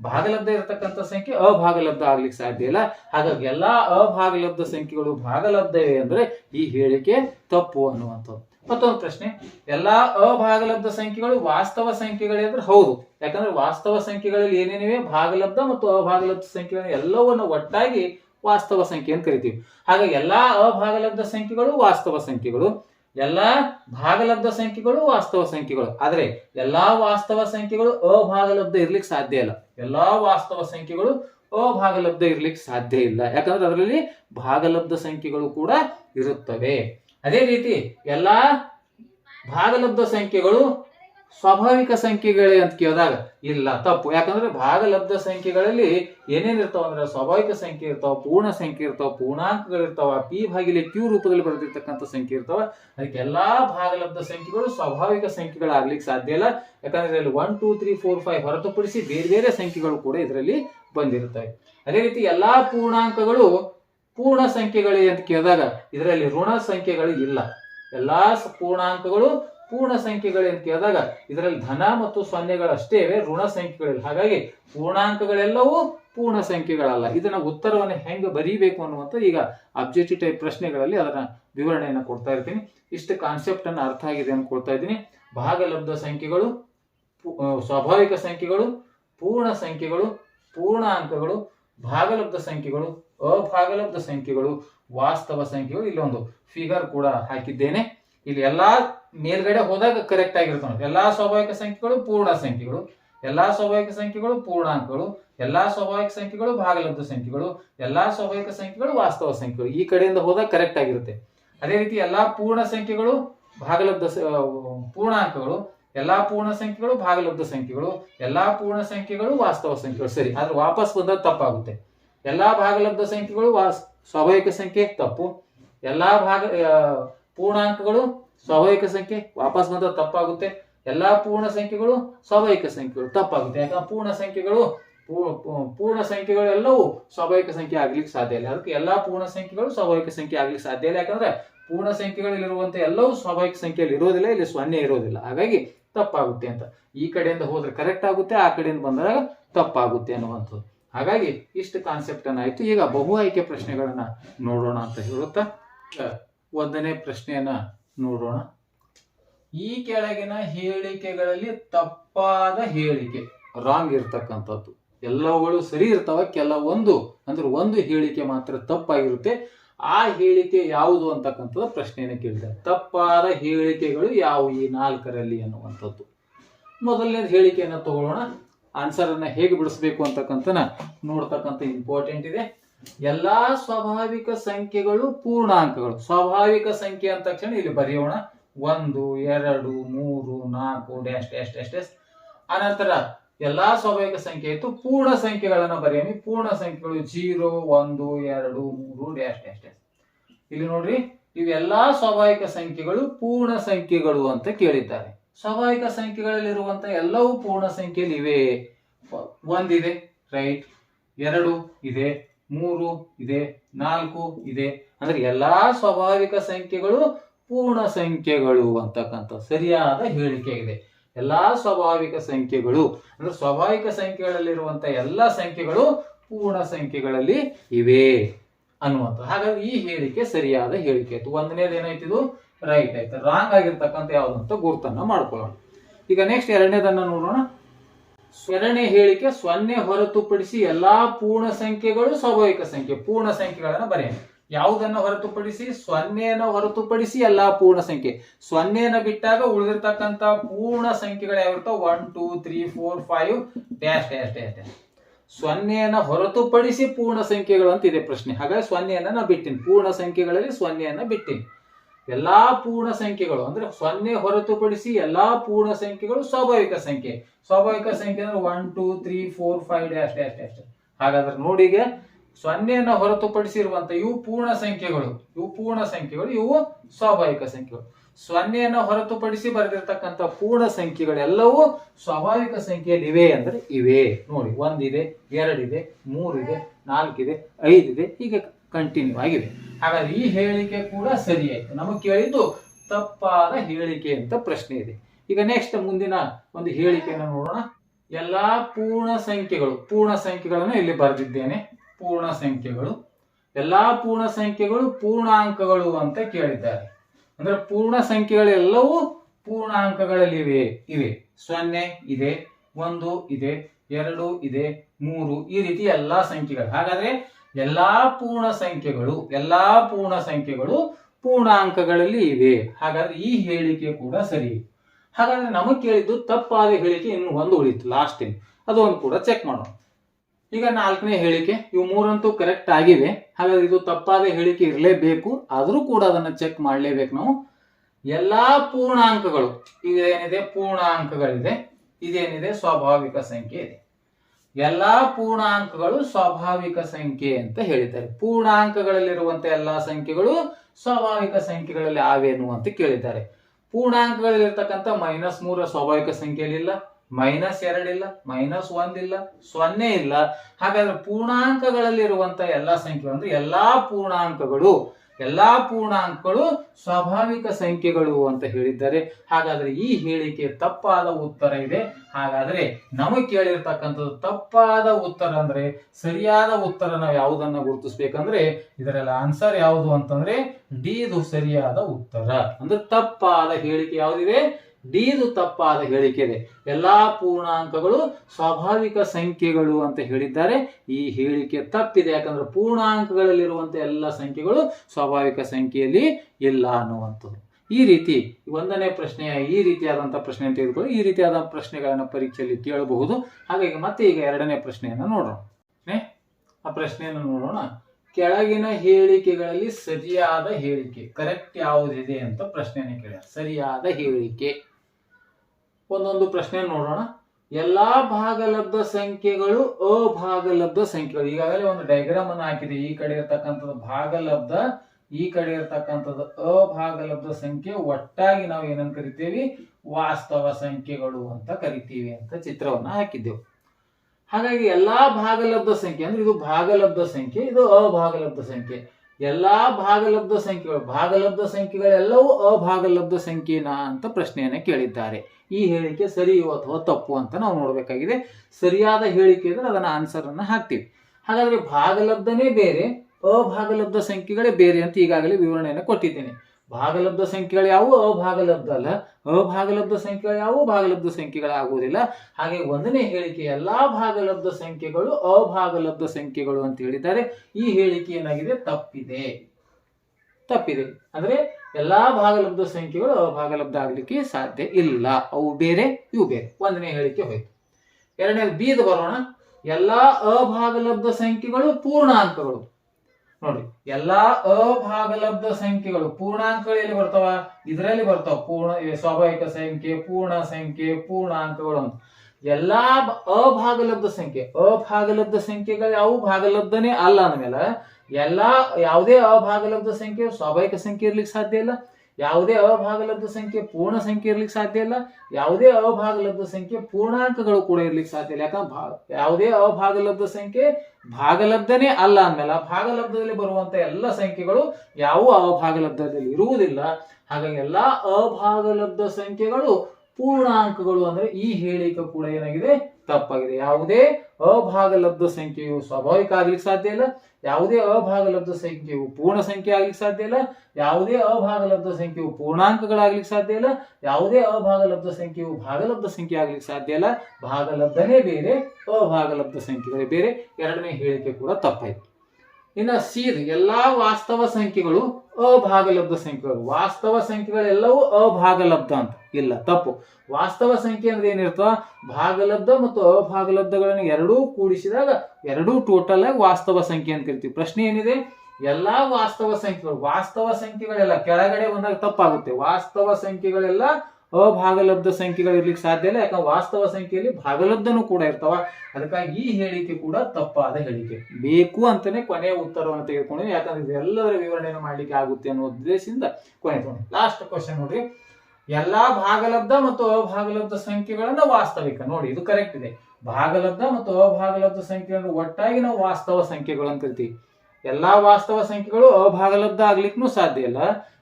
ಭಾಗಲಬ್ಧ ಇರತಕ್ಕಂಥ ಸಂಖ್ಯೆ ಅಭಾಗಲಬ್ಧ ಆಗ್ಲಿಕ್ಕೆ ಸಾಧ್ಯ ಇಲ್ಲ. ಹಾಗಾಗಿ ಎಲ್ಲಾ ಅಭಾಗಲಬ್ಧ ಸಂಖ್ಯೆಗಳು ಭಾಗಲಬ್ಧವೇ ಅಂದ್ರೆ ಈ ಹೇಳಿಕೆ ತಪ್ಪು ಅನ್ನುವಂಥದ್ದು. ಮತ್ತೊಂದು ಪ್ರಶ್ನೆ, ಎಲ್ಲಾ ಅಭಾಗಲಬ್ಧ ಸಂಖ್ಯೆಗಳು ವಾಸ್ತವ ಸಂಖ್ಯೆಗಳೇ ಅಂದ್ರೆ ಹೌದು. ಯಾಕಂದ್ರೆ ವಾಸ್ತವ ಸಂಖ್ಯೆಗಳಲ್ಲಿ ಏನೇನಿವೆ? ಭಾಗಲಬ್ಧ ಮತ್ತು ಅಭಾಗಲಬ್ಧ ಸಂಖ್ಯೆಗಳನ್ನ ಎಲ್ಲವನ್ನು ಒಟ್ಟಾಗಿ ವಾಸ್ತವ ಸಂಖ್ಯೆ ಅಂತ ಕರಿತೀವಿ. ಹಾಗಾಗಿ ಎಲ್ಲಾ ಅಭಾಗಲಬ್ಧ ಸಂಖ್ಯೆಗಳು ವಾಸ್ತವ ಸಂಖ್ಯೆಗಳು. ಎಲ್ಲಾ ಭಾಗಲಬ್ಧ ಸಂಖ್ಯೆಗಳು ವಾಸ್ತವ ಸಂಖ್ಯೆಗಳು. ಆದರೆ ಎಲ್ಲಾ ವಾಸ್ತವ ಸಂಖ್ಯೆಗಳು ಅಭಾಗಲಬ್ಧ ಇರ್ಲಿಕ್ಕೆ ಸಾಧ್ಯ ಇಲ್ಲ. ಎಲ್ಲಾ ವಾಸ್ತವ ಸಂಖ್ಯೆಗಳು ಅಭಾಗಲಬ್ಧ ಇರ್ಲಿಕ್ಕೆ ಸಾಧ್ಯ ಇಲ್ಲ. ಯಾಕಂದ್ರೆ ಅದರಲ್ಲಿ ಭಾಗಲಬ್ಧ ಸಂಖ್ಯೆಗಳು ಕೂಡ ಇರುತ್ತವೆ. ಅದೇ ರೀತಿ ಎಲ್ಲಾ ಭಾಗಲಬ್ಧ ಸಂಖ್ಯೆಗಳು ಸ್ವಾಭಾವಿಕ ಸಂಖ್ಯೆಗಳೇ ಅಂತ ಕೇಳಿದಾಗ ಇಲ್ಲ, ತಪ್ಪು. ಯಾಕಂದ್ರೆ ಭಾಗಲಬ್ಧ ಸಂಖ್ಯೆಗಳಲ್ಲಿ ಏನೇನ್ ಇರ್ತಾವ ಅಂದ್ರೆ ಸ್ವಾಭಾವಿಕ ಸಂಖ್ಯೆ ಇರ್ತಾವ, ಪೂರ್ಣ ಸಂಖ್ಯೆ ಇರ್ತಾವ, ಪೂರ್ಣಾಂಕಗಳು ಇರ್ತಾವ ಪಿ ಭಾಗಿಲೆ ಕ್ಯೂ ರೂಪದಲ್ಲಿ ಬರೆದಿರ್ತಕ್ಕಂಥ ಸಂಖ್ಯೆ ಇರ್ತಾವ. ಅದಕ್ಕೆ ಎಲ್ಲಾ ಭಾಗಲಬ್ಧ ಸಂಖ್ಯೆಗಳು ಸ್ವಾಭಾವಿಕ ಸಂಖ್ಯೆಗಳಾಗ್ಲಿಕ್ಕೆ ಸಾಧ್ಯ ಇಲ್ಲ. ಯಾಕಂದ್ರೆ ಇದರಲ್ಲಿ one two three four five ಹೊರತುಪಡಿಸಿ ಬೇರೆ ಬೇರೆ ಸಂಖ್ಯೆಗಳು ಕೂಡ ಇದರಲ್ಲಿ ಬಂದಿರುತ್ತವೆ ಅದೇ ರೀತಿ ಎಲ್ಲಾ ಪೂರ್ಣಾಂಕಗಳು ಪೂರ್ಣ ಸಂಖ್ಯೆಗಳೇ ಅಂತ ಕೇಳಿದಾಗ ಇದರಲ್ಲಿ ಋಣ ಸಂಖ್ಯೆಗಳು ಇಲ್ಲ. ಎಲ್ಲಾ ಪೂರ್ಣಾಂಕಗಳು ಪೂರ್ಣ ಸಂಖ್ಯೆಗಳು ಅಂತ ಕೇಳಿದಾಗ ಇದರಲ್ಲಿ ಧನ ಮತ್ತು ಸೊನ್ನೆಗಳಷ್ಟೇ ಇವೆ, ಋಣ ಸಂಖ್ಯೆಗಳಿಲ್ಲ. ಹಾಗಾಗಿ ಪೂರ್ಣಾಂಕಗಳೆಲ್ಲವೂ ಪೂರ್ಣ ಸಂಖ್ಯೆಗಳಲ್ಲ. ಇದನ್ನ ಉತ್ತರವನ್ನು ಹೆಂಗೆ ಬರೀಬೇಕು ಅನ್ನುವಂಥ ಈಗ ಅಬ್ಜೆಕ್ಟಿವ್ ಟೈಪ್ ಪ್ರಶ್ನೆಗಳಲ್ಲಿ ಅದರ ವಿವರಣೆಯನ್ನು ಕೊಡ್ತಾ ಇರ್ತೀನಿ. ಇಷ್ಟು ಕಾನ್ಸೆಪ್ಟ್ ಅನ್ನು ಅರ್ಥ ಆಗಿದೆ ಅನ್ಕೊಳ್ತಾ ಇದ್ದೀನಿ. ಭಾಗಲಬ್ಧ ಸಂಖ್ಯೆಗಳು ಸ್ವಾಭಾವಿಕ ಸಂಖ್ಯೆಗಳು, ಪೂರ್ಣ ಸಂಖ್ಯೆಗಳು, ಪೂರ್ಣಾಂಕಗಳು, ಭಾಗಲಬ್ಧ ಸಂಖ್ಯೆಗಳು, ಅಭಾಗಲಬ್ಧ ಸಂಖ್ಯೆಗಳು, ವಾಸ್ತವ ಸಂಖ್ಯೆಗಳು, ಇಲ್ಲೊಂದು ಫಿಗರ್ ಕೂಡ ಹಾಕಿದ್ದೇನೆ. ಇಲ್ಲಿ ಎಲ್ಲಾ ಮೇಲ್ಗಡೆ ಹೋದಾಗ ಕರೆಕ್ಟ್ ಆಗಿರುತ್ತೆ ನೋಡಿ. ಎಲ್ಲಾ ಸ್ವಾಭಾವಿಕ ಸಂಖ್ಯೆಗಳು ಪೂರ್ಣ ಸಂಖ್ಯೆಗಳು. ಎಲ್ಲಾ ಸ್ವಾಭಾವಿಕ ಸಂಖ್ಯೆಗಳು ಪೂರ್ಣಾಂಕಗಳು. ಎಲ್ಲಾ ಸ್ವಾಭಾವಿಕ ಸಂಖ್ಯೆಗಳು ಭಾಗಲಬ್ಧ ಸಂಖ್ಯೆಗಳು. ಎಲ್ಲಾ ಸ್ವಾಭಾವಿಕ ಸಂಖ್ಯೆಗಳು ವಾಸ್ತವ ಸಂಖ್ಯೆಗಳು. ಈ ಕಡೆಯಿಂದ ಹೋದಾಗ ಕರೆಕ್ಟ್ ಆಗಿರುತ್ತೆ. ಅದೇ ರೀತಿ ಎಲ್ಲಾ ಪೂರ್ಣ ಸಂಖ್ಯೆಗಳು ಭಾಗಲಬ್ಧ ಪೂರ್ಣಾಂಕಗಳು. ಎಲ್ಲಾ ಪೂರ್ಣ ಸಂಖ್ಯೆಗಳು ಭಾಗಲಬ್ಧ ಸಂಖ್ಯೆಗಳು. ಎಲ್ಲಾ ಪೂರ್ಣ ಸಂಖ್ಯೆಗಳು ವಾಸ್ತವ ಸಂಖ್ಯೆಗಳು. ಸರಿ, ಆದ್ರೆ ವಾಪಸ್ ಬಂದಾಗ ತಪ್ಪಾಗುತ್ತೆ. ಎಲ್ಲಾ ಭಾಗಲಬ್ಧ ಸಂಖ್ಯೆಗಳು ಸ್ವಾಭಾವಿಕ ಸಂಖ್ಯೆ ತಪ್ಪು. ಎಲ್ಲಾ ಭಾಗ ಪೂರ್ಣಾಂಕಗಳು ಸ್ವಾಭಾವಿಕ ಸಂಖ್ಯೆ ವಾಪಸ್ ಬಂದ ತಪ್ಪಾಗುತ್ತೆ. ಎಲ್ಲಾ ಪೂರ್ಣ ಸಂಖ್ಯೆಗಳು ಸ್ವಾಭಾವಿಕ ಸಂಖ್ಯೆಗಳು. ತಪ್ಪಾಗುತ್ತೆ. ಯಾಕಂದ್ರೆ ಪೂರ್ಣ ಸಂಖ್ಯೆಗಳು ಪೂರ್ಣ ಸಂಖ್ಯೆಗಳು ಎಲ್ಲವೂ ಸ್ವಾಭಾವಿಕ ಸಂಖ್ಯೆ ಆಗ್ಲಿಕ್ಕೆ ಸಾಧ್ಯ ಇಲ್ಲ. ಅದಕ್ಕೆ ಎಲ್ಲಾ ಪೂರ್ಣ ಸಂಖ್ಯೆಗಳು ಸ್ವಾಭಾವಿಕ ಸಂಖ್ಯೆ ಆಗ್ಲಿಕ್ಕೆ ಸಾಧ್ಯ ಇಲ್ಲ. ಯಾಕಂದ್ರೆ ಪೂರ್ಣ ಸಂಖ್ಯೆಗಳಲ್ಲಿರುವಂತ ಎಲ್ಲವೂ ಸ್ವಾಭಾವಿಕ ಸಂಖ್ಯೆಯಲ್ಲಿ ಇರೋದಿಲ್ಲ ಇಲ್ಲಿ ಸೊನ್ನೆ ಇರೋದಿಲ್ಲ ಹಾಗಾಗಿ ತಪ್ಪಾಗುತ್ತೆ ಅಂತ. ಈ ಕಡೆಯಿಂದ ಹೋದ್ರೆ ಕರೆಕ್ಟ್ ಆಗುತ್ತೆ, ಆ ಕಡೆಯಿಂದ ಬಂದಾಗ ತಪ್ಪಾಗುತ್ತೆ ಅನ್ನುವಂಥದ್ದು. ಹಾಗಾಗಿ ಇಷ್ಟು ಕಾನ್ಸೆಪ್ಟ್ ಅನ್ನ ಆಯ್ತು. ಈಗ ಬಹು ಆಯ್ಕೆ ಪ್ರಶ್ನೆಗಳನ್ನ ನೋಡೋಣ ಅಂತ ಹೇಳುತ್ತಾ ಒಂದನೇ ಪ್ರಶ್ನೆಯನ್ನ ನೋಡೋಣ. ಈ ಕೆಳಗಿನ ಹೇಳಿಕೆಗಳಲ್ಲಿ ತಪ್ಪಾದ ಹೇಳಿಕೆ. ರಾಂಗ್ ಇರ್ತಕ್ಕಂಥದ್ದು. ಎಲ್ಲವುಗಳು ಸರಿ ಇರ್ತಾವ ಕೆಲವೊಂದು ಅಂದ್ರೆ ಒಂದು ಹೇಳಿಕೆ ಮಾತ್ರ ತಪ್ಪಾಗಿರುತ್ತೆ. ಆ ಹೇಳಿಕೆ ಯಾವುದು ಅಂತಕ್ಕಂಥದ್ದು ಪ್ರಶ್ನೆಯನ್ನು ಕೇಳಿದ್ದಾರೆ. ತಪ್ಪಾದ ಹೇಳಿಕೆಗಳು ಯಾವು ಈ ನಾಲ್ಕರಲ್ಲಿ ಅನ್ನುವಂಥದ್ದು ಮೊದಲನೇ ಹೇಳಿಕೆಯನ್ನು ತಗೊಳ್ಳೋಣ. ಆನ್ಸರ್ ಅನ್ನ ಹೇಗೆ ಬಿಡಿಸ್ಬೇಕು ಅಂತಕ್ಕಂಥ ನೋಡ್ತಕ್ಕಂಥ ಇಂಪಾರ್ಟೆಂಟ್ ಇದೆ. ಎಲ್ಲಾ ಸ್ವಾಭಾವಿಕ ಸಂಖ್ಯೆಗಳು ಪೂರ್ಣಾಂಕಗಳು. ಸ್ವಾಭಾವಿಕ ಸಂಖ್ಯೆ ಅಂತ ತಕ್ಷಣ ಇಲ್ಲಿ ಬರೆಯೋಣ. ಒಂದು, ಎರಡು, ಮೂರು, ನಾಲ್ಕು ಡ್ಯಾಶ್ ಡ್ಯಾಶ್ ಡ್ಯಾಶ್ ಡ್ಯಾಶ್ ಅನಂತರ ಎಲ್ಲಾ ಸ್ವಾಭಾವಿಕ ಸಂಖ್ಯೆ ಇತ್ತು. ಪೂರ್ಣ ಸಂಖ್ಯೆಗಳನ್ನ ಬರೆಯೋಣ. ಪೂರ್ಣ ಸಂಖ್ಯೆಗಳು ಜೀರೋ, ಒಂದು, ಎರಡು, ಮೂರು ಡ್ಯಾಶ್ ಡ್ಯಾಶ್ ಡ್ಯಾಶ್ ಇಲ್ಲಿ ನೋಡ್ರಿ ಇವೆಲ್ಲಾ ಸ್ವಾಭಾವಿಕ ಸಂಖ್ಯೆಗಳು ಪೂರ್ಣ ಸಂಖ್ಯೆಗಳು ಅಂತ ಕೇಳಿದ್ದಾರೆ. ಸ್ವಾಭಾವಿಕ ಸಂಖ್ಯೆಗಳಲ್ಲಿರುವಂತ ಎಲ್ಲವೂ ಪೂರ್ಣ ಸಂಖ್ಯೆಯಲ್ಲಿ ಇವೆ. ಒಂದಿದೆ, ರೈಟ್. ಎರಡು ಇದೆ ಮೂರು ಇದೆ, ನಾಲ್ಕು ಇದೆ. ಅಂದ್ರೆ ಎಲ್ಲಾ ಸ್ವಾಭಾವಿಕ ಸಂಖ್ಯೆಗಳು ಪೂರ್ಣ ಸಂಖ್ಯೆಗಳು ಅಂತಕ್ಕಂಥ ಸರಿಯಾದ ಹೇಳಿಕೆ ಇದೆ. ಎಲ್ಲಾ ಸ್ವಾಭಾವಿಕ ಸಂಖ್ಯೆಗಳು, ಅಂದ್ರೆ ಸ್ವಾಭಾವಿಕ ಸಂಖ್ಯೆಗಳಲ್ಲಿರುವಂತ ಎಲ್ಲಾ ಸಂಖ್ಯೆಗಳು ಪೂರ್ಣ ಸಂಖ್ಯೆಗಳಲ್ಲಿ ಇವೆ ಅನ್ನುವಂಥ ಹಾಗಾಗಿ ಈ ಹೇಳಿಕೆ ಸರಿಯಾದ ಹೇಳಿಕೆ ಆಯ್ತು. ಒಂದನೇದು ಏನಾಯ್ತಿದು ರೈಟ್ ಆಯ್ತು. ರಾಂಗ್ ಆಗಿರ್ತಕ್ಕಂಥ ಯಾವ್ದು ಅಂತ ಗುರುತನ್ನ ಮಾಡ್ಕೊಳ್ಳೋಣ. ಈಗ ನೆಕ್ಸ್ಟ್ ಎರಡನೇದನ್ನ ನೋಡೋಣ. ಎರಡನೇ ಹೇಳಿಕೆ, ಸೊನ್ನೆ ಹೊರತುಪಡಿಸಿ ಎಲ್ಲಾ ಪೂರ್ಣ ಸಂಖ್ಯೆಗಳು ಸ್ವಾಭಾವಿಕ ಸಂಖ್ಯೆ. ಪೂರ್ಣ ಸಂಖ್ಯೆಗಳನ್ನ ಬರೆಯೋಣ. ಯಾವುದನ್ನ ಹೊರತುಪಡಿಸಿ? ಸೊನ್ನೆಯನ್ನ ಹೊರತುಪಡಿಸಿ ಎಲ್ಲಾ ಪೂರ್ಣ ಸಂಖ್ಯೆ ಸೊನ್ನೆಯನ್ನ ಬಿಟ್ಟಾಗ ಉಳಿದಿರ್ತಕ್ಕಂಥ ಪೂರ್ಣ ಸಂಖ್ಯೆಗಳು ಯಾವಿರ್ತಾವ one two three four five dash dash dash dash ಸೊನ್ನೆಯನ್ನ ಹೊರತುಪಡಿಸಿ ಪೂರ್ಣ ಸಂಖ್ಯೆಗಳು ಅಂತ ಇದೆ ಪ್ರಶ್ನೆ. ಹಾಗಾಗಿ ಸೊನ್ನೆಯನ್ನ ನಾ ಬಿಟ್ಟಿನಿ. ಪೂರ್ಣ ಸಂಖ್ಯೆಗಳಲ್ಲಿ ಸೊನ್ನೆಯನ್ನ ಬಿಟ್ಟಿನಿ. ಎಲ್ಲಾ ಪೂರ್ಣ ಸಂಖ್ಯೆಗಳು ಅಂದ್ರೆ ಸೊನ್ನೆ ಹೊರತುಪಡಿಸಿ ಎಲ್ಲಾ ಪೂರ್ಣ ಸಂಖ್ಯೆಗಳು ಸ್ವಾಭಾವಿಕ ಸಂಖ್ಯೆ. ಸ್ವಾಭಾವಿಕ ಸಂಖ್ಯೆ ಅಂದ್ರೆ one two three four five dash dash dash ಹಾಗಾದ್ರೆ ಈಗ ಸೊನ್ನೆಯನ್ನು ಹೊರತುಪಡಿಸಿರುವಂತ ಇವು ಪೂರ್ಣ ಸಂಖ್ಯೆಗಳು. ಇವು ಪೂರ್ಣ ಸಂಖ್ಯೆಗಳು, ಇವು ಸ್ವಾಭಾವಿಕ ಸಂಖ್ಯೆಗಳು. ಸೊನ್ನೆಯನ್ನು ಹೊರತುಪಡಿಸಿ ಬರೆದಿರ್ತಕ್ಕಂಥ ಪೂರ್ಣ ಸಂಖ್ಯೆಗಳೆಲ್ಲವೂ ಸ್ವಾಭಾವಿಕ ಸಂಖ್ಯೆಯಲ್ಲಿ ಇವೆ ಅಂದ್ರೆ ಇವೆ. ನೋಡಿ, ಒಂದಿದೆ, ಎರಡಿದೆ, ಮೂರಿದೆ, ನಾಲ್ಕಿದೆ, ಐದಿದೆ, ಹೀಗೆ ಕಂಟಿನ್ಯೂ ಆಗಿದೆ. ಹಾಗಾದ್ರೆ ಈ ಹೇಳಿಕೆ ಕೂಡ ಸರಿ ಆಯ್ತು. ನಮಗೆ ಕೇಳಿದ್ದು ತಪ್ಪಾದ ಹೇಳಿಕೆ ಅಂತ ಪ್ರಶ್ನೆ ಇದೆ. ಈಗ ನೆಕ್ಸ್ಟ್ ಮುಂದಿನ ಒಂದು ಹೇಳಿಕೆಯನ್ನು ನೋಡೋಣ. ಎಲ್ಲಾ ಪೂರ್ಣ ಸಂಖ್ಯೆಗಳು, ಪೂರ್ಣ ಸಂಖ್ಯೆಗಳನ್ನು ಇಲ್ಲಿ ಬರೆದಿದ್ದೇನೆ. ಪೂರ್ಣ ಸಂಖ್ಯೆಗಳು. ಎಲ್ಲಾ ಪೂರ್ಣ ಸಂಖ್ಯೆಗಳು ಪೂರ್ಣಾಂಕಗಳು ಅಂತ ಕೇಳಿದ್ದಾರೆ. ಅಂದ್ರೆ ಪೂರ್ಣ ಸಂಖ್ಯೆಗಳೆಲ್ಲವೂ ಪೂರ್ಣಾಂಕಗಳಲ್ಲಿವೆ, ಇವೆ. ಸೊನ್ನೆ ಇದೆ, ಒಂದು ಇದೆ, ಎರಡು ಇದೆ, ಮೂರು ಈ ರೀತಿ ಎಲ್ಲಾ ಸಂಖ್ಯೆಗಳು. ಹಾಗಾದ್ರೆ ಎಲ್ಲಾ ಪೂರ್ಣ ಸಂಖ್ಯೆಗಳು, ಎಲ್ಲಾ ಪೂರ್ಣ ಸಂಖ್ಯೆಗಳು ಪೂರ್ಣಾಂಕಗಳಲ್ಲಿ ಇವೆ. ಹಾಗಾದ್ರೆ ಈ ಹೇಳಿಕೆ ಕೂಡ ಸರಿ. ಹಾಗಾದ್ರೆ ನಮಗೆ ಕೇಳಿದ್ದು ತಪ್ಪಾದ ಹೇಳಿಕೆ ಇನ್ನು ಒಂದು ಉಳಿತು ಲಾಸ್ಟ್ ಟೈಮ್ ಅದೊಂದು ಕೂಡ ಚೆಕ್ ಮಾಡೋಣ. ಈಗ ನಾಲ್ಕನೇ ಹೇಳಿಕೆ, ಇವು ಮೂರಂತೂ ಕರೆಕ್ಟ್ ಆಗಿವೆ. ಹಾಗಾದ್ರೆ ಇದು ತಪ್ಪಾದ ಹೇಳಿಕೆ ಇರಲೇಬೇಕು, ಆದರೂ ಕೂಡ ಅದನ್ನ ಚೆಕ್ ಮಾಡಲೇಬೇಕು ನಾವು. ಎಲ್ಲಾ ಪೂರ್ಣಾಂಕಗಳು, ಇದೇನಿದೆ? ಪೂರ್ಣಾಂಕಗಳಿದೆ. ಇದೇನಿದೆ? ಸ್ವಾಭಾವಿಕ ಸಂಖ್ಯೆ ಇದೆ. ಎಲ್ಲಾ ಪೂರ್ಣಾಂಕಗಳು ಸ್ವಾಭಾವಿಕ ಸಂಖ್ಯೆ ಅಂತ ಹೇಳಿದ್ದಾರೆ. ಪೂರ್ಣಾಂಕಗಳಲ್ಲಿರುವಂತ ಎಲ್ಲಾ ಸಂಖ್ಯೆಗಳು ಸ್ವಾಭಾವಿಕ ಸಂಖ್ಯೆಗಳಲ್ಲಿ ಆವೇನು ಅಂತ ಕೇಳಿದ್ದಾರೆ. ಪೂರ್ಣಾಂಕಗಳಲ್ಲಿರ್ತಕ್ಕಂಥ ಮೈನಸ್ ಮೂರ ಸ್ವಾಭಾವಿಕ ಸಂಖ್ಯೆಯಲ್ಲಿಲ್ಲ ಮೈನಸ್ ಎರಡಿಲ್ಲ ಮೈನಸ್ ಒಂದಿಲ್ಲ, ಸೊನ್ನೆ ಇಲ್ಲ. ಹಾಗಾದ್ರೆ ಪೂರ್ಣಾಂಕಗಳಲ್ಲಿರುವಂತ ಎಲ್ಲಾ ಸಂಖ್ಯೆಗಳು ಅಂದ್ರೆ ಎಲ್ಲಾ ಪೂರ್ಣಾಂಕಗಳು ಎಲ್ಲಾ ಪೂರ್ಣಾಂಕಗಳು ಸ್ವಾಭಾವಿಕ ಸಂಖ್ಯೆಗಳು ಅಂತ ಹೇಳಿದ್ದಾರೆ. ಹಾಗಾದ್ರೆ ಈ ಹೇಳಿಕೆ ತಪ್ಪಾದ ಉತ್ತರ ಇದೆ. ಹಾಗಾದ್ರೆ ನಮಗೆ ಕೇಳಿರ್ತಕ್ಕಂಥದ್ದು ತಪ್ಪಾದ ಉತ್ತರ ಅಂದ್ರೆ ಸರಿಯಾದ ಉತ್ತರ ನಾವು ಯಾವುದನ್ನ ಗುರುತಿಸ್ಬೇಕಂದ್ರೆ ಇದರಲ್ಲಿ ಆನ್ಸರ್ ಯಾವುದು ಅಂತಂದ್ರೆ ಡಿ ಇದು ಸರಿಯಾದ ಉತ್ತರ. ಅಂದ್ರೆ ತಪ್ಪಾದ ಹೇಳಿಕೆ ಯಾವುದಿದೆ? ಡಿ ಇದು ತಪ್ಪಾದ ಹೇಳಿಕೆ ಇದೆ ಎಲ್ಲಾ ಪೂರ್ಣಾಂಕಗಳು ಸ್ವಾಭಾವಿಕ ಸಂಖ್ಯೆಗಳು ಅಂತ ಹೇಳಿದ್ದಾರೆ. ಈ ಹೇಳಿಕೆ ತಪ್ಪಿದೆ. ಯಾಕಂದ್ರೆ ಪೂರ್ಣಾಂಕಗಳಲ್ಲಿರುವಂತ ಎಲ್ಲ ಸಂಖ್ಯೆಗಳು ಸ್ವಾಭಾವಿಕ ಸಂಖ್ಯೆಯಲ್ಲಿ ಇಲ್ಲ ಅನ್ನುವಂಥದ್ದು. ಈ ರೀತಿ ಒಂದನೇ ಪ್ರಶ್ನೆಯ ಈ ರೀತಿಯಾದಂಥ ಪ್ರಶ್ನೆ ತೆಗೆದುಕೊಳ್ಳಿ. ಈ ರೀತಿಯಾದ ಪ್ರಶ್ನೆಗಳನ್ನು ಪರೀಕ್ಷೆಯಲ್ಲಿ ಕೇಳಬಹುದು. ಹಾಗಾಗಿ ಮತ್ತೆ ಈಗ ಎರಡನೇ ಪ್ರಶ್ನೆಯನ್ನು ನೋಡೋಣ? ಆ ಪ್ರಶ್ನೆಯನ್ನು ನೋಡೋಣ. ಕೆಳಗಿನ ಹೇಳಿಕೆಗಳಲ್ಲಿ ಸರಿಯಾದ ಹೇಳಿಕೆ, ಕರೆಕ್ಟ್ ಯಾವುದಿದೆ ಅಂತ ಪ್ರಶ್ನೆಯನ್ನು ಕೇಳ ಸರಿಯಾದ ಹೇಳಿಕೆ. ಒಂದೊಂದು ಪ್ರಶ್ನೆ ನೋಡೋಣ. ಎಲ್ಲಾ ಭಾಗಲಬ್ಧ ಸಂಖ್ಯೆಗಳು ಅಭಾಗಲಬ್ಧ ಸಂಖ್ಯೆಗಳು ಈಗಾಗಲೇ ಒಂದು ಡಯಾಗ್ರಾಮ್ ಅನ್ನು ಹಾಕಿದೆ. ಈ ಕಡೆ ಇರತಕ್ಕಂಥದ್ದು ಭಾಗಲಬ್ಧ, ಈ ಕಡೆ ಇರತಕ್ಕಂಥದ್ದು ಅಭಾಗಲಬ್ಧ ಸಂಖ್ಯೆ. ಒಟ್ಟಾಗಿ ನಾವು ಏನಂತ ಕರಿತೀವಿ? ವಾಸ್ತವ ಸಂಖ್ಯೆಗಳು ಅಂತ ಕರಿತೀವಿ ಅಂತ ಚಿತ್ರವನ್ನ ಹಾಕಿದ್ದೆವು. ಹಾಗಾಗಿ ಎಲ್ಲಾ ಭಾಗಲಬ್ಧ ಸಂಖ್ಯೆ ಅಂದ್ರೆ ಇದು ಭಾಗಲಬ್ಧ ಸಂಖ್ಯೆ, ಇದು ಅಭಾಗಲಬ್ಧ ಸಂಖ್ಯೆ. ಎಲ್ಲಾ ಭಾಗಲಬ್ಧ ಸಂಖ್ಯೆಗಳು ಭಾಗಲಬ್ಧ ಸಂಖ್ಯೆಗಳೆಲ್ಲವೂ ಅಭಾಗಲಬ್ಧ ಸಂಖ್ಯೆನಾ ಅಂತ ಪ್ರಶ್ನೆಯನ್ನ ಕೇಳಿದ್ದಾರೆ. ಈ ಹೇಳಿಕೆ ಸರಿ ಅಥವಾ ತಪ್ಪು ಅಂತ ನಾವು ನೋಡಬೇಕಾಗಿದೆ. ಸರಿಯಾದ ಹೇಳಿಕೆ ಇದ್ರೆ ಅದನ್ನ ಆನ್ಸರ್ ಅನ್ನ ಹಾಕ್ತೀವಿ. ಹಾಗಾದ್ರೆ ಭಾಗಲಬ್ಧನೇ ಬೇರೆ, ಅಭಾಗಲಬ್ಧ ಸಂಖ್ಯೆಗಳೇ ಬೇರೆ ಅಂತ ಈಗಾಗಲೇ ವಿವರಣೆಯನ್ನು ಕೊಟ್ಟಿದ್ದೇನೆ. ಭಾಗಲಬ್ಧ ಸಂಖ್ಯೆಗಳು ಯಾವುವು? ಅಭಾಗಲಬ್ಧ ಅಲ್ಲ. ಅಭಾಗಲಬ್ಧ ಸಂಖ್ಯೆಗಳು ಯಾವುವು? ಭಾಗಲಬ್ಧ ಸಂಖ್ಯೆಗಳಾಗುವುದಿಲ್ಲ ಹಾಗೆ ಒಂದನೇ ಹೇಳಿಕೆ, ಎಲ್ಲಾ ಭಾಗಲಬ್ಧ ಸಂಖ್ಯೆಗಳು ಅಭಾಗಲಬ್ಧ ಸಂಖ್ಯೆಗಳು ಅಂತ ಹೇಳಿದ್ದಾರೆ. ಈ ಹೇಳಿಕೆ ಏನಾಗಿದೆ? ತಪ್ಪಿದೆ. ತಪ್ಪಿದೆ. ಅಂದ್ರೆ ಎಲ್ಲಾ ಭಾಗಲಬ್ಧ ಸಂಖ್ಯೆಗಳು ಅಭಾಗಲಬ್ಧ ಆಗ್ಲಿಕ್ಕೆ ಸಾಧ್ಯ ಇಲ್ಲ. ಅವು ಬೇರೆ, ಇವು ಬೇರೆ. ಒಂದನೇ ಹೇಳಿಕೆ ಹೋಯ್ತು. ಎರಡನೇ ಬೀದ ಬರೋಣ. ಎಲ್ಲಾ ಅಭಾಗಲಬ್ಧ ಸಂಖ್ಯೆಗಳು ಪೂರ್ಣಾಂಕಗಳು. ನೋಡ್ರಿ ಎಲ್ಲಾ ಅಭಾಗಲಬ್ಧ ಸಂಖ್ಯೆಗಳು ಪೂರ್ಣಾಂಕಗಳು ಎಲ್ಲಿ ಬರ್ತಾವ? ಇದರಲ್ಲಿ ಬರ್ತಾವ ಪೂರ್ಣ ಸ್ವಾಭಾವಿಕ ಸಂಖ್ಯೆ, ಪೂರ್ಣ ಸಂಖ್ಯೆ, ಪೂರ್ಣಾಂಕಗಳು ಅಂತ. ಎಲ್ಲಾ ಅಭಾಗಲಬ್ಧ ಸಂಖ್ಯೆ, ಅಭಾಗಲಬ್ಧ ಸಂಖ್ಯೆಗಳು ಯಾವ ಭಾಗಲಬ್ಧನೇ ಅಲ್ಲ ಅಂದಮೇಲೆ, ಎಲ್ಲಾ ಯಾವುದೇ ಅಭಾಗಲಬ್ಧ ಸಂಖ್ಯೆ ಸ್ವಾಭಾವಿಕ ಸಂಖ್ಯೆ ಇರ್ಲಿಕ್ಕೆ ಸಾಧ್ಯ ಇಲ್ಲ. ಯಾವುದೇ ಅಭಾಗಲಬ್ಧ ಸಂಖ್ಯೆ ಪೂರ್ಣ ಸಂಖ್ಯೆ ಇರ್ಲಿಕ್ಕೆ ಸಾಧ್ಯ ಇಲ್ಲ. ಯಾವುದೇ ಅಭಾಗಲಬ್ಧ ಸಂಖ್ಯೆ ಪೂರ್ಣಾಂಕಗಳು ಕೂಡ ಇರ್ಲಿಕ್ಕೆ ಸಾಧ್ಯ ಇಲ್ಲ. ಯಾಕಂದ್ರೆ ಯಾವುದೇ ಅಭಾಗಲಬ್ಧ ಸಂಖ್ಯೆ ಭಾಗಲಬ್ಧನೇ ಅಲ್ಲ ಅಂದಮೇಲೆ ಭಾಗಲಬ್ಧದಲ್ಲಿ ಬರುವಂತ ಎಲ್ಲ ಸಂಖ್ಯೆಗಳು ಯಾವ ಅಭಾಗಲಬ್ಧದಲ್ಲಿ ಇರುವುದಿಲ್ಲ. ಹಾಗಾಗಿ ಎಲ್ಲಾ ಅಭಾಗಲಬ್ಧ ಸಂಖ್ಯೆಗಳು ಪೂರ್ಣಾಂಕಗಳು ಅಂದ್ರೆ ಈ ಹೇಳಿಕೆ ಕೂಡ ಏನಾಗಿದೆ? ತಪ್ಪಾಗಿದೆ. ಯಾವುದೇ ಅಭಾಗಲಬ್ಧ ಸಂಖ್ಯೆಯು ಸ್ವಾಭಾವಿಕ ಆಗ್ಲಿಕ್ಕೆ ಸಾಧ್ಯ ಇಲ್ಲ. ಯಾವುದೇ ಅಭಾಗಲಬ್ಧ ಸಂಖ್ಯೆಯು ಪೂರ್ಣ ಸಂಖ್ಯೆ ಆಗ್ಲಿಕ್ಕೆ ಸಾಧ್ಯ ಇಲ್ಲ. ಯಾವುದೇ ಅಭಾಗಲಬ್ಧ ಸಂಖ್ಯೆಯು ಪೂರ್ಣಾಂಕಗಳಾಗ್ಲಿಕ್ಕೆ ಸಾಧ್ಯ ಇಲ್ಲ. ಯಾವುದೇ ಅಭಾಗಲಬ್ಧ ಸಂಖ್ಯೆಯು ಭಾಗಲಬ್ಧ ಸಂಖ್ಯೆ ಆಗ್ಲಿಕ್ಕೆ ಸಾಧ್ಯ ಇಲ್ಲ. ಭಾಗಲಬ್ಧನೇ ಬೇರೆ, ಅಭಾಗಲಬ್ಧ ಸಂಖ್ಯೆಗಳೇ ಬೇರೆ. ಎರಡನೇ ಹೇಳಿಕೆ ಕೂಡ ತಪ್ಪಾಯ್ತು. ಇನ್ನ ಸೀದ್ ಎಲ್ಲಾ ವಾಸ್ತವ ಸಂಖ್ಯೆಗಳು ಅಭಾಗಲಬ್ಧ ಸಂಖ್ಯೆಗಳು. ವಾಸ್ತವ ಸಂಖ್ಯೆಗಳೆಲ್ಲವೂ ಅಭಾಗಲಬ್ಧ ಅಂತ. ಇಲ್ಲ, ತಪ್ಪು. ವಾಸ್ತವ ಸಂಖ್ಯೆ ಅಂದ್ರೆ ಏನಿರ್ತವ ಭಾಗಲಬ್ಧ ಮತ್ತು ಅಭಾಗಲಬ್ಧಗಳನ್ನು ಎರಡೂ ಕೂಡಿಸಿದಾಗ ಎರಡೂ ಟೋಟಲ್ ಆಗಿ ವಾಸ್ತವ ಸಂಖ್ಯೆ ಅಂತ ಕರಿತೀವಿ. ಪ್ರಶ್ನೆ ಏನಿದೆ? ಎಲ್ಲಾ ವಾಸ್ತವ ಸಂಖ್ಯೆಗಳು, ವಾಸ್ತವ ಸಂಖ್ಯೆಗಳೆಲ್ಲ ಕೆಳಗಡೆ ಬಂದಾಗ ತಪ್ಪಾಗುತ್ತೆ. ವಾಸ್ತವ ಸಂಖ್ಯೆಗಳೆಲ್ಲ ಅಭಾಗಲಬ್ಧ ಸಂಖ್ಯೆಗಳು ಇರ್ಲಿಕ್ಕೆ ಸಾಧ್ಯ ಇಲ್ಲ, ಯಾಕಂದ್ರೆ ವಾಸ್ತವ ಸಂಖ್ಯೆಯಲ್ಲಿ ಭಾಗಲಬ್ಧನೂ ಕೂಡ ಇರ್ತಾವ. ಅದಕ್ಕಾಗಿ ಈ ಹೇಳಿಕೆ ಕೂಡ ತಪ್ಪಾದ ಹೇಳಿಕೆ. ಬೇಕು ಅಂತಾನೆ ಕೊನೆಯ ಉತ್ತರವನ್ನು ತೆಗೆದುಕೊಂಡಿವಿ ಯಾಕಂದ್ರೆ ಇದೆಲ್ಲದರ ವಿವರಣೆಯನ್ನು ಮಾಡ್ಲಿಕ್ಕೆ ಆಗುತ್ತೆ ಅನ್ನೋ ಉದ್ದೇಶದಿಂದ ಕೊನೆ ಲಾಸ್ಟ್ ಕ್ವಶನ್ ನೋಡ್ರಿ. ಎಲ್ಲಾ ಭಾಗಲಬ್ಧ ಮತ್ತು ಅಭಾಗಲಬ್ಧ ಸಂಖ್ಯೆಗಳನ್ನ ವಾಸ್ತವಿಕ. ನೋಡಿ, ಇದು ಕರೆಕ್ಟ್ ಇದೆ. ಭಾಗಲಬ್ಧ ಮತ್ತು ಅಭಾಗಲಬ್ಧ ಸಂಖ್ಯೆಗಳನ್ನು ಒಟ್ಟಾಗಿ ನಾವು ವಾಸ್ತವ ಸಂಖ್ಯೆಗಳು ಅಂತ ಕರಿತೀವಿ. ಎಲ್ಲಾ ವಾಸ್ತವ ಸಂಖ್ಯೆಗಳು ಅಭಾಗಲಬ್ಧ ಆಗ್ಲಿಕ್ಕೂ ಸಾಧ್ಯ ಇಲ್ಲ.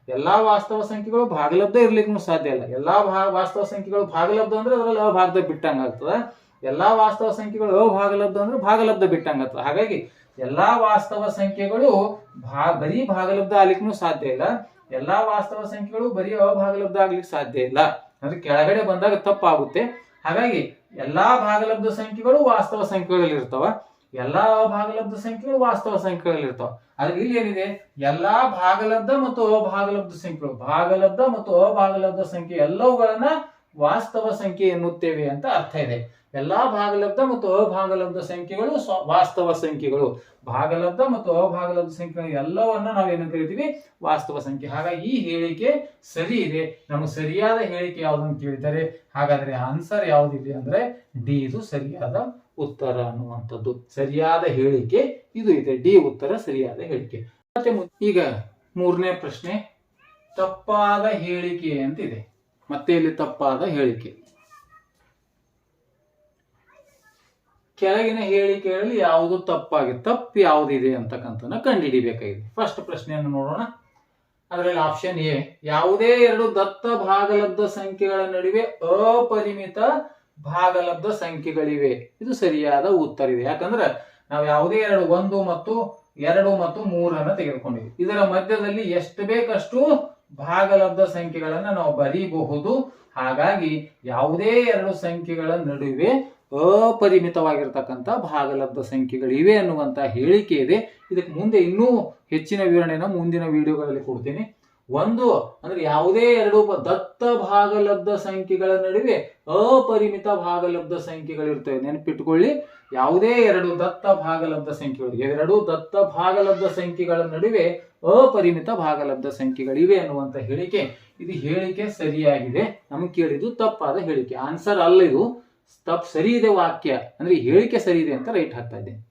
ಎಲ್ಲಾ ವಾಸ್ತವ ಸಂಖ್ಯೆಗಳು ಭಾಗಲಬ್ಧ ಇರ್ಲಿಕ್ಕೂ ಸಾಧ್ಯ ಇಲ್ಲ. ಎಲ್ಲಾ ಭಾ ವಾಸ್ತವ ಸಂಖ್ಯೆಗಳು ಭಾಗಲಬ್ಧ ಅಂದ್ರೆ ಅದರಲ್ಲಿ ಅಭಾಗದ ಬಿಟ್ಟಂಗ ಆಗ್ತದ. ಎಲ್ಲಾ ವಾಸ್ತವ ಸಂಖ್ಯೆಗಳು ಅಭಾಗಲಬ್ಧ ಅಂದ್ರೆ ಭಾಗಲಬ್ಧ ಬಿಟ್ಟಂಗ ಆಗ್ತದ. ಹಾಗಾಗಿ ಎಲ್ಲಾ ವಾಸ್ತವ ಸಂಖ್ಯೆಗಳು ಭಾ ಬರೀ ಭಾಗಲಬ್ಧ ಆಗ್ಲಿಕ್ಕೂ ಸಾಧ್ಯ ಇಲ್ಲ. ಎಲ್ಲಾ ವಾಸ್ತವ ಸಂಖ್ಯೆಗಳು ಬರೀ ಅಭಾಗಲಬ್ಧ ಆಗ್ಲಿಕ್ಕೆ ಸಾಧ್ಯ ಇಲ್ಲ. ಅಂದ್ರೆ ಕೆಳಗಡೆ ಬಂದಾಗ ತಪ್ಪಾಗುತ್ತೆ. ಹಾಗಾಗಿ ಎಲ್ಲಾ ಭಾಗಲಬ್ಧ ಸಂಖ್ಯೆಗಳು ವಾಸ್ತವ ಸಂಖ್ಯೆಗಳಲ್ಲಿ ಇರ್ತಾವ. ಎಲ್ಲಾ ಭಾಗಲಬ್ಧ ಸಂಖ್ಯೆಗಳು ವಾಸ್ತವ ಸಂಖ್ಯೆಗಳಲ್ಲಿ ಇರ್ತಾವ ಆದ್ರೆ ಇಲ್ಲಿ ಏನಿದೆ? ಎಲ್ಲಾ ಭಾಗಲಬ್ಧ ಮತ್ತು ಅಭಾಗಲಬ್ಧ ಸಂಖ್ಯೆಗಳು. ಭಾಗಲಬ್ಧ ಮತ್ತು ಅಭಾಗಲಬ್ಧ ಸಂಖ್ಯೆ ಎಲ್ಲವುಗಳನ್ನ ವಾಸ್ತವ ಸಂಖ್ಯೆ ಎನ್ನುತ್ತೇವೆ ಅಂತ ಅರ್ಥ ಇದೆ. ಎಲ್ಲಾ ಭಾಗಲಬ್ಧ ಮತ್ತು ಅಭಾಗಲಬ್ಧ ಸಂಖ್ಯೆಗಳು ವಾಸ್ತವ ಸಂಖ್ಯೆಗಳು. ಭಾಗಲಬ್ಧ ಮತ್ತು ಅಭಾಗಲಬ್ಧ ಸಂಖ್ಯೆಗಳು ಎಲ್ಲವನ್ನ ನಾವೇನು ಕರಿತೀವಿ ವಾಸ್ತವ ಸಂಖ್ಯೆ. ಹಾಗಾಗಿ ಈ ಹೇಳಿಕೆ ಸರಿ ಇದೆ. ನಮಗೆ ಸರಿಯಾದ ಹೇಳಿಕೆ ಯಾವ್ದಂತ ಕೇಳಿದ್ದಾರೆ ಹಾಗಾದ್ರೆ ಆನ್ಸರ್ ಯಾವ್ದಿದೆ ಅಂದ್ರೆ ಡಿ ಇದು ಸರಿಯಾದ ಉತ್ತರ ಅನ್ನುವಂಥದ್ದು ಸರಿಯಾದ ಹೇಳಿಕೆ ಇದು ಇದೆ. ಡಿ ಉತ್ತರ ಸರಿಯಾದ ಹೇಳಿಕೆ. ಮತ್ತೆ ಈಗ ಮೂರನೇ ಪ್ರಶ್ನೆ, ತಪ್ಪಾದ ಹೇಳಿಕೆ ಅಂತ ಇದೆ ಮತ್ತೆ ಇಲ್ಲಿ ತಪ್ಪಾದ ಹೇಳಿಕೆ. ಕೆಳಗಿನ ಹೇಳಿಕೆಗಳಲ್ಲಿ ಯಾವುದು ತಪ್ಪಾಗಿದೆ ತಪ್ಪು ಯಾವುದಿದೆ ಅಂತಕ್ಕಂಥ ಕಂಡುಹಿಡಿಬೇಕಾಗಿದೆ. ಫಸ್ಟ್ ಪ್ರಶ್ನೆಯನ್ನು ನೋಡೋಣ. ಅದರಲ್ಲಿ ಆಪ್ಷನ್ ಎ, ಯಾವುದೇ ಎರಡು ದತ್ತ ಭಾಗಲಬ್ಧ ಸಂಖ್ಯೆಗಳ ನಡುವೆ ಅಪರಿಮಿತ ಭಾಗಲಬ್ಧ ಸಂಖ್ಯೆಗಳಿವೆ. ಇದು ಸರಿಯಾದ ಉತ್ತರ ಇದೆ. ಯಾಕಂದ್ರೆ ನಾವು ಯಾವುದೇ ಎರಡು, ಒಂದು ಮತ್ತು ಎರಡು ಮತ್ತು ಮೂರನ್ನು ತೆಗೆದುಕೊಂಡಿವಿ ಇದರ ಮಧ್ಯದಲ್ಲಿ ಎಷ್ಟು ಬೇಕಷ್ಟು ಭಾಗಲಬ್ಧ ಸಂಖ್ಯೆಗಳನ್ನು ನಾವು ಬರೀಬಹುದು. ಹಾಗಾಗಿ ಯಾವುದೇ ಎರಡು ಸಂಖ್ಯೆಗಳ ನಡುವೆ ಅಪರಿಮಿತವಾಗಿರ್ತಕ್ಕಂಥ ಭಾಗಲಬ್ಧ ಸಂಖ್ಯೆಗಳಿವೆ ಅನ್ನುವಂತ ಹೇಳಿಕೆ ಇದೆ. ಇದಕ್ಕೆ ಮುಂದೆ ಇನ್ನೂ ಹೆಚ್ಚಿನ ವಿವರಣೆಯನ್ನು ಮುಂದಿನ ವಿಡಿಯೋಗಳಲ್ಲಿ ಕೊಡ್ತೀನಿ. ಒಂದು ಅಂದ್ರೆ ಯಾವುದೇ ಎರಡು ದತ್ತ ಭಾಗಲಬ್ಧ ಸಂಖ್ಯೆಗಳ ನಡುವೆ ಅಪರಿಮಿತ ಭಾಗಲಬ್ಧ ಸಂಖ್ಯೆಗಳಿರ್ತವೆ. ನೆನಪಿಟ್ಕೊಳ್ಳಿ, ಯಾವುದೇ ಎರಡು ದತ್ತ ಭಾಗಲಬ್ಧ ಸಂಖ್ಯೆಗಳು ಎರಡು ದತ್ತ ಭಾಗಲಬ್ಧ ಸಂಖ್ಯೆಗಳ ನಡುವೆ ಅಪರಿಮಿತ ಭಾಗಲಬ್ಧ ಸಂಖ್ಯೆಗಳಿವೆ ಅನ್ನುವಂತ ಹೇಳಿಕೆ. ಇದು ಹೇಳಿಕೆ ಸರಿಯಾಗಿದೆ. ನಮ್ಗೆ ಕೇಳಿದ್ದು ತಪ್ಪಾದ ಹೇಳಿಕೆ. ಆನ್ಸರ್ ಅಲ್ಲ ಇದು. ತಪ್ಪು ಸರಿ ಇದೆ ವಾಕ್ಯ. ಅಂದ್ರೆ ಹೇಳಿಕೆ ಸರಿ ಇದೆ ಅಂತ ರೈಟ್ ಹಾಕ್ತಾ ಇದ್ದೇನೆ.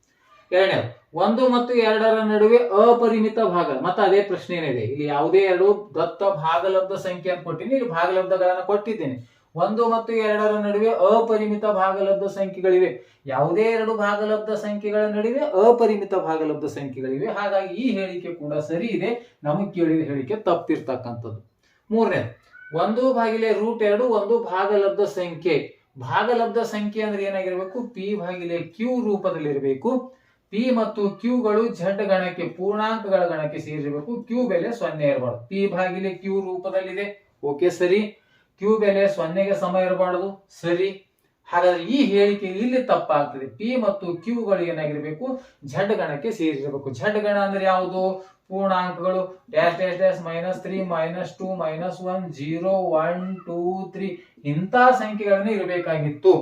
ಎರಡನೇ ಒಂದು ಮತ್ತು ಎರಡರ ನಡುವೆ ಅಪರಿಮಿತ ಭಾಗ ಮತ್ತೆ ಅದೇ ಪ್ರಶ್ನೆ ಏನಿದೆ? ಇಲ್ಲಿ ಯಾವುದೇ ಎರಡು ದತ್ತ ಭಾಗಲಬ್ಧ ಸಂಖ್ಯೆ ಅಂತ ಕೊಟ್ಟಿದ್ದೀನಿ ಇಲ್ಲಿ ಭಾಗಲಬ್ಧಗಳನ್ನು ಕೊಟ್ಟಿದ್ದೇನೆ. ಒಂದು ಮತ್ತು ಎರಡರ ನಡುವೆ ಅಪರಿಮಿತ ಭಾಗಲಬ್ಧ ಸಂಖ್ಯೆಗಳಿವೆ. ಯಾವುದೇ ಎರಡು ಭಾಗಲಬ್ಧ ಸಂಖ್ಯೆಗಳ ನಡುವೆ ಅಪರಿಮಿತ ಭಾಗಲಬ್ಧ ಸಂಖ್ಯೆಗಳಿವೆ. ಹಾಗಾಗಿ ಈ ಹೇಳಿಕೆ ಕೂಡ ಸರಿ ಇದೆ. ನಮಗೆ ಕೇಳಿದ ಹೇಳಿಕೆ ತಪ್ಪಿರ್ತಕ್ಕಂಥದ್ದು. ಮೂರನೇ ಒಂದು ಭಾಗಿಲೆ ರೂಟ್ ಎರಡು, ಒಂದು ಭಾಗಲಬ್ಧ ಸಂಖ್ಯೆ. ಭಾಗಲಬ್ಧ ಸಂಖ್ಯೆ ಅಂದ್ರೆ ಏನಾಗಿರ್ಬೇಕು? ಪಿ ಭಾಗಿಲೆ ಕ್ಯೂ ರೂಪದಲ್ಲಿ ಇರಬೇಕು ಪಿ ಮತ್ತು ಕ್ಯೂಗಳು ಝಡ್ ಗಣಕ್ಕೆ, ಪೂರ್ಣಾಂಕಗಳ ಗಣಕ್ಕೆ ಸೇರಿರಬೇಕು. ಕ್ಯೂ ಬೆಲೆ ಸೊನ್ನೆ ಇರಬಾರ್ದು. ಪಿ ಭಾಗಿಲೆ ಕ್ಯೂ ರೂಪದಲ್ಲಿದೆ. ಓಕೆ ಸರಿ. ಕ್ಯೂ ಬೆಲೆ ಸೊನ್ನೆಗೆ ಸಮ ಇರಬಾರ್ದು. ಸರಿ. ಹಾಗಾದ್ರೆ ಈ ಹೇಳಿಕೆ ಇಲ್ಲಿ ತಪ್ಪಾಗ್ತದೆ. ಪಿ ಮತ್ತು ಕ್ಯೂಗಳು ಏನಾಗಿರ್ಬೇಕು? ಝಡ್ ಗಣಕ್ಕೆ ಸೇರಿರಬೇಕು. ಝಡ್ ಗಣ ಅಂದ್ರೆ ಯಾವುದು? ಪೂರ್ಣಾಂಕಗಳು. Dash dash dash minus three minus two minus one zero one two three ಇಂಥ ಸಂಖ್ಯೆಗಳನ್ನ ಇರಬೇಕಾಗಿತ್ತು.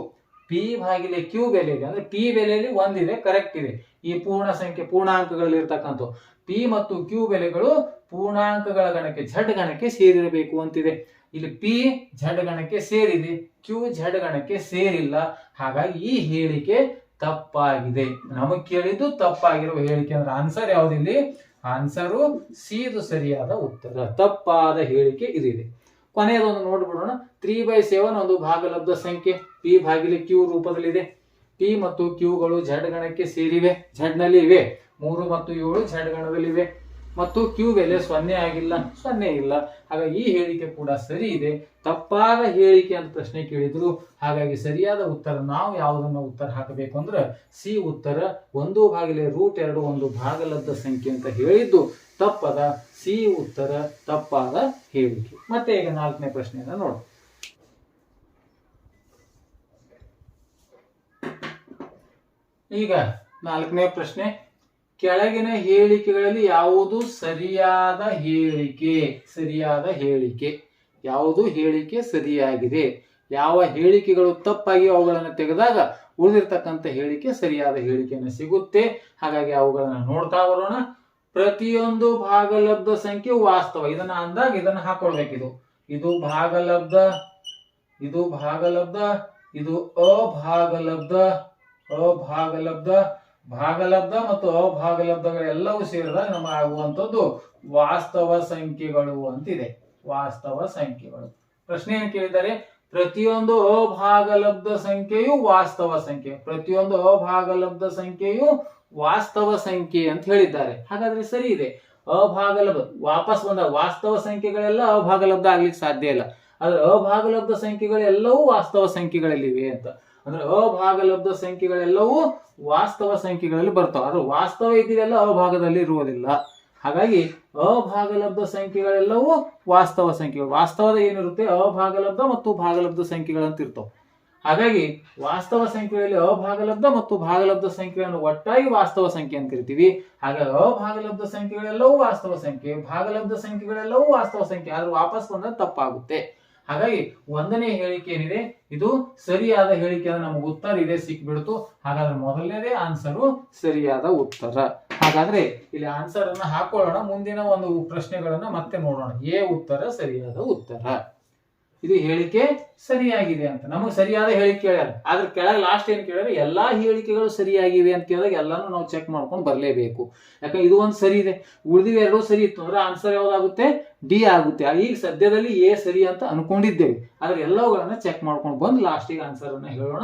ಪಿ ಭಾಗಿಲೆ ಕ್ಯೂ ಬೆಲೆ ಇದೆ ಅಂದ್ರೆ ಪಿ ಬೆಲೆಯಲ್ಲಿ ಒಂದಿದೆ ಕರೆಕ್ಟ್ ಇದೆ. ಈ ಪೂರ್ಣ ಸಂಖ್ಯೆ, ಪೂರ್ಣಾಂಕಗಳಲ್ಲಿ ಇರ್ತಕ್ಕಂಥ ಪಿ ಮತ್ತು ಕ್ಯೂ ಬೆಲೆಗಳು ಪೂರ್ಣಾಂಕಗಳ ಗಣಕ್ಕೆ ಝಡ್ ಗಣಕ್ಕೆ ಸೇರಿರಬೇಕು ಅಂತಿದೆ. ಇಲ್ಲಿ ಪಿ ಝಡ್ ಗಣಕ್ಕೆ ಸೇರಿದೆ ಕ್ಯೂ ಝಡ್ ಗಣಕ್ಕೆ ಸೇರಿಲ್ಲ. ಹಾಗಾಗಿ ಈ ಹೇಳಿಕೆ ತಪ್ಪಾಗಿದೆ. ನಮಗ್ ಕೇಳಿದ್ದು ತಪ್ಪಾಗಿರುವ ಹೇಳಿಕೆ ಅಂದ್ರೆ ಆನ್ಸರ್ ಯಾವ್ದಿಲ್ಲಿ ಆನ್ಸರು ಸಿ ಇದು ಸರಿಯಾದ ಉತ್ತರ. ತಪ್ಪಾದ ಹೇಳಿಕೆ ಇದಿದೆ. ಕೊನೆಯದೊಂದು ನೋಡ್ಬಿಡೋಣ. ತ್ರೀ ಬೈ ಸೆವೆನ್ ಒಂದು ಭಾಗಲಬ್ಧ ಸಂಖ್ಯೆ. ಪಿ ಭಾಗಿಲೆ ಕ್ಯೂ ರೂಪದಲ್ಲಿದೆ. ಪಿ ಮತ್ತು ಕ್ಯೂಗಳು ಝಡ್ ಗಣಕ್ಕೆ ಸೇರಿವೆ. ಝಡ್ನಲ್ಲಿ ಇವೆ. ಮೂರು ಮತ್ತು ಏಳು ಝಡ್ ಗಣದಲ್ಲಿವೆ ಮತ್ತು ಕ್ಯೂ ಬೆಲೆ ಸೊನ್ನೆ ಆಗಿಲ್ಲ. ಸೊನ್ನೆ ಇಲ್ಲ. ಹಾಗಾಗಿ ಈ ಹೇಳಿಕೆ ಕೂಡ ಸರಿ ಇದೆ. ತಪ್ಪಾದ ಹೇಳಿಕೆ ಅಂತ ಪ್ರಶ್ನೆ ಕೇಳಿದ್ರು. ಹಾಗಾಗಿ ಸರಿಯಾದ ಉತ್ತರ ನಾವು ಯಾವುದನ್ನು ಉತ್ತರ ಹಾಕಬೇಕು ಅಂದ್ರೆ ಸಿ ಉತ್ತರ ಒಂದು ಭಾಗಿಲೆ ರೂಟ್ ಎರಡು ಒಂದು ಭಾಗಲಬ್ಧ ಸಂಖ್ಯೆ ಅಂತ ಹೇಳಿದ್ದು. ತಪ್ಪದ ಸಿ ಉತ್ತರ ತಪ್ಪಾದ ಹೇಳಿಕೆ. ಮತ್ತೆ ಈಗ ನಾಲ್ಕನೇ ಪ್ರಶ್ನೆಯನ್ನ ನೋಡ ಈಗ ನಾಲ್ಕನೇ ಪ್ರಶ್ನೆ, ಕೆಳಗಿನ ಹೇಳಿಕೆಗಳಲ್ಲಿ ಯಾವುದು ಸರಿಯಾದ ಹೇಳಿಕೆ? ಸರಿಯಾದ ಹೇಳಿಕೆ. ಯಾವುದು ಹೇಳಿಕೆ ಸರಿಯಾಗಿದೆ? ಯಾವ ಹೇಳಿಕೆಗಳು ತಪ್ಪಾಗಿ ಅವುಗಳನ್ನು ತೆಗೆದಾಗ ಉಳಿದಿರ್ತಕ್ಕಂಥ ಹೇಳಿಕೆ ಸರಿಯಾದ ಹೇಳಿಕೆಯನ್ನು ಸಿಗುತ್ತೆ. ಹಾಗಾಗಿ ಅವುಗಳನ್ನು ನೋಡ್ತಾ ಬರೋಣ. ಪ್ರತಿಯೊಂದು ಭಾಗಲಬ್ಧ ಸಂಖ್ಯೆ ವಾಸ್ತವ. ಇದನ್ನ ಅಂದಾಗ ಇದನ್ನ ಹಾಕೊಳ್ಬೇಕಿದು. ಇದು ಭಾಗಲಬ್ಧ ಇದು ಭಾಗಲಬ್ಧ, ಇದು ಅಭಾಗಲಬ್ಧ. ಅಭಾಗಲಬ್ಧ, ಭಾಗಲಬ್ಧ ಮತ್ತು ಅಭಾಗಲಬ್ಧಗಳೆಲ್ಲವೂ ಸೇರಿದಾಗ ನಮಗೆ ಆಗುವಂಥದ್ದು ವಾಸ್ತವ ಸಂಖ್ಯೆಗಳು ಅಂತಿದೆ. ವಾಸ್ತವ ಸಂಖ್ಯೆಗಳು. ಪ್ರಶ್ನೆ ಏನು ಕೇಳಿದ್ದಾರೆ? ಪ್ರತಿಯೊಂದು ಅಭಾಗಲಬ್ಧ ಸಂಖ್ಯೆಯು ವಾಸ್ತವ ಸಂಖ್ಯೆ. ಪ್ರತಿಯೊಂದು ಅಭಾಗಲಬ್ಧ ಸಂಖ್ಯೆಯು ವಾಸ್ತವ ಸಂಖ್ಯೆ ಅಂತ ಹೇಳಿದ್ದಾರೆ. ಹಾಗಾದ್ರೆ ಸರಿ ಇದೆ. ಅಭಾಗಲಬ್ಧ, ವಾಪಸ್ ಬಂದಾಗ ವಾಸ್ತವ ಸಂಖ್ಯೆಗಳೆಲ್ಲ ಅಭಾಗಲಬ್ಧ ಆಗ್ಲಿಕ್ಕೆ ಸಾಧ್ಯ ಇಲ್ಲ. ಆದ್ರೆ ಅಭಾಗಲಬ್ಧ ಸಂಖ್ಯೆಗಳೆಲ್ಲವೂ ವಾಸ್ತವ ಸಂಖ್ಯೆಗಳಲ್ಲಿವೆ ಅಂತ. ಅಂದ್ರೆ ಅಭಾಗಲಬ್ಧ ಸಂಖ್ಯೆಗಳೆಲ್ಲವೂ ವಾಸ್ತವ ಸಂಖ್ಯೆಗಳಲ್ಲಿ ಬರ್ತಾವ. ಆದ್ರೆ ವಾಸ್ತವ ಇದ್ದಿದೆಲ್ಲ ಅಭಾಗದಲ್ಲಿ ಇರುವುದಿಲ್ಲ. ಹಾಗಾಗಿ ಅಭಾಗಲಬ್ಧ ಸಂಖ್ಯೆಗಳೆಲ್ಲವೂ ವಾಸ್ತವ ಸಂಖ್ಯೆಗಳು. ವಾಸ್ತವದ ಏನಿರುತ್ತೆ? ಅಭಾಗಲಬ್ಧ ಮತ್ತು ಭಾಗಲಬ್ಧ ಸಂಖ್ಯೆಗಳಂತ ಇರ್ತಾವ ಹಾಗಾಗಿ ವಾಸ್ತವ ಸಂಖ್ಯೆಗಳಲ್ಲಿ ಅಭಾಗಲಬ್ಧ ಮತ್ತು ಭಾಗಲಬ್ಧ ಸಂಖ್ಯೆಗಳನ್ನು ಒಟ್ಟಾಗಿ ವಾಸ್ತವ ಸಂಖ್ಯೆ ಅಂತ ಕರಿತೀವಿ. ಹಾಗಾಗಿ ಅಭಾಗಲಬ್ಧ ಸಂಖ್ಯೆಗಳೆಲ್ಲವೂ ವಾಸ್ತವ ಸಂಖ್ಯೆ, ಭಾಗಲಬ್ಧ ಸಂಖ್ಯೆಗಳೆಲ್ಲವೂ ವಾಸ್ತವ ಸಂಖ್ಯೆ. ಆದ್ರೆ ವಾಪಸ್ ಬಂದ್ರೆ ತಪ್ಪಾಗುತ್ತೆ. ಹಾಗಾಗಿ ಒಂದನೇ ಹೇಳಿಕೆ ಏನಿದೆ? ಇದು ಸರಿಯಾದ ಹೇಳಿಕೆ ಅಂದ್ರೆ ನಮಗೆ ಉತ್ತರ ಇದೆ ಸಿಕ್ಬಿಡ್ತು. ಹಾಗಾದ್ರೆ ಮೊದಲನೇದೇ ಆನ್ಸರು ಸರಿಯಾದ ಉತ್ತರ. ಹಾಗಾದ್ರೆ ಇಲ್ಲಿ ಆನ್ಸರ್ ಅನ್ನ ಹಾಕೊಳ್ಳೋಣ. ಮುಂದಿನ ಒಂದು ಪ್ರಶ್ನೆಗಳನ್ನ ಮತ್ತೆ ನೋಡೋಣ. ಎ ಉತ್ತರ, ಸರಿಯಾದ ಉತ್ತರ. ಇದು ಹೇಳಿಕೆ ಸರಿಯಾಗಿದೆ ಅಂತ. ನಮಗೆ ಸರಿಯಾದ ಹೇಳಿಕೆ ಕೇಳ್ಯಾರ. ಆದ್ರೆ ಕೆಳಗೆ ಲಾಸ್ಟ್ ಏನ್ ಕೇಳಿದ್ರೆ ಎಲ್ಲಾ ಹೇಳಿಕೆಗಳು ಸರಿಯಾಗಿವೆ ಅಂತ ಕೇಳಿದಾಗ ಎಲ್ಲಾನು ನಾವು ಚೆಕ್ ಮಾಡ್ಕೊಂಡು ಬರಲೇಬೇಕು. ಯಾಕಂದ್ರೆ ಇದು ಒಂದು ಸರಿ ಇದೆ. ಉಳಿದಿವೆ ಎರಡೂ ಸರಿ ಇತ್ತು ಅಂದ್ರೆ ಆನ್ಸರ್ ಯಾವ್ದಾಗುತ್ತೆ? ಡಿ ಆಗುತ್ತೆ. ಈಗ ಸದ್ಯದಲ್ಲಿ ಎ ಸರಿ ಅಂತ ಅನ್ಕೊಂಡಿದ್ದೇವೆ. ಆದ್ರೆ ಎಲ್ಲವುಗಳನ್ನ ಚೆಕ್ ಮಾಡ್ಕೊಂಡು ಬಂದು ಲಾಸ್ಟಿಗೆ ಆನ್ಸರ್ ಅನ್ನ ಹೇಳೋಣ.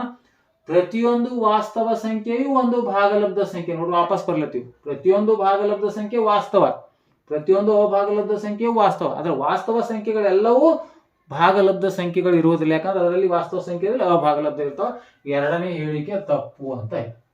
ಪ್ರತಿಯೊಂದು ವಾಸ್ತವ ಸಂಖ್ಯೆಯು ಒಂದು ಭಾಗಲಬ್ಧ ಸಂಖ್ಯೆ. ನೋಡಿ, ವಾಪಸ್ ಬರ್ಲತ್ತೀವಿ. ಪ್ರತಿಯೊಂದು ಭಾಗಲಬ್ಧ ಸಂಖ್ಯೆ ವಾಸ್ತವ. ಪ್ರತಿಯೊಂದು ಅಭಾಗಲಬ್ಧ ಸಂಖ್ಯೆಯು ವಾಸ್ತವ. ಆದ್ರೆ ವಾಸ್ತವ ಸಂಖ್ಯೆಗಳೆಲ್ಲವೂ ಭಾಗಲಬ್ಧ ಸಂಖ್ಯೆಗಳು ಇರುವುದಿಲ್ಲ. ಯಾಕಂದ್ರೆ ಅದರಲ್ಲಿ ವಾಸ್ತವ ಸಂಖ್ಯೆಯಲ್ಲಿ ಅಭಾಗಲಬ್ಧ ಇರ್ತಾವ. ಎರಡನೇ ಹೇಳಿಕೆ ತಪ್ಪು ಅಂತ ಇದೆ.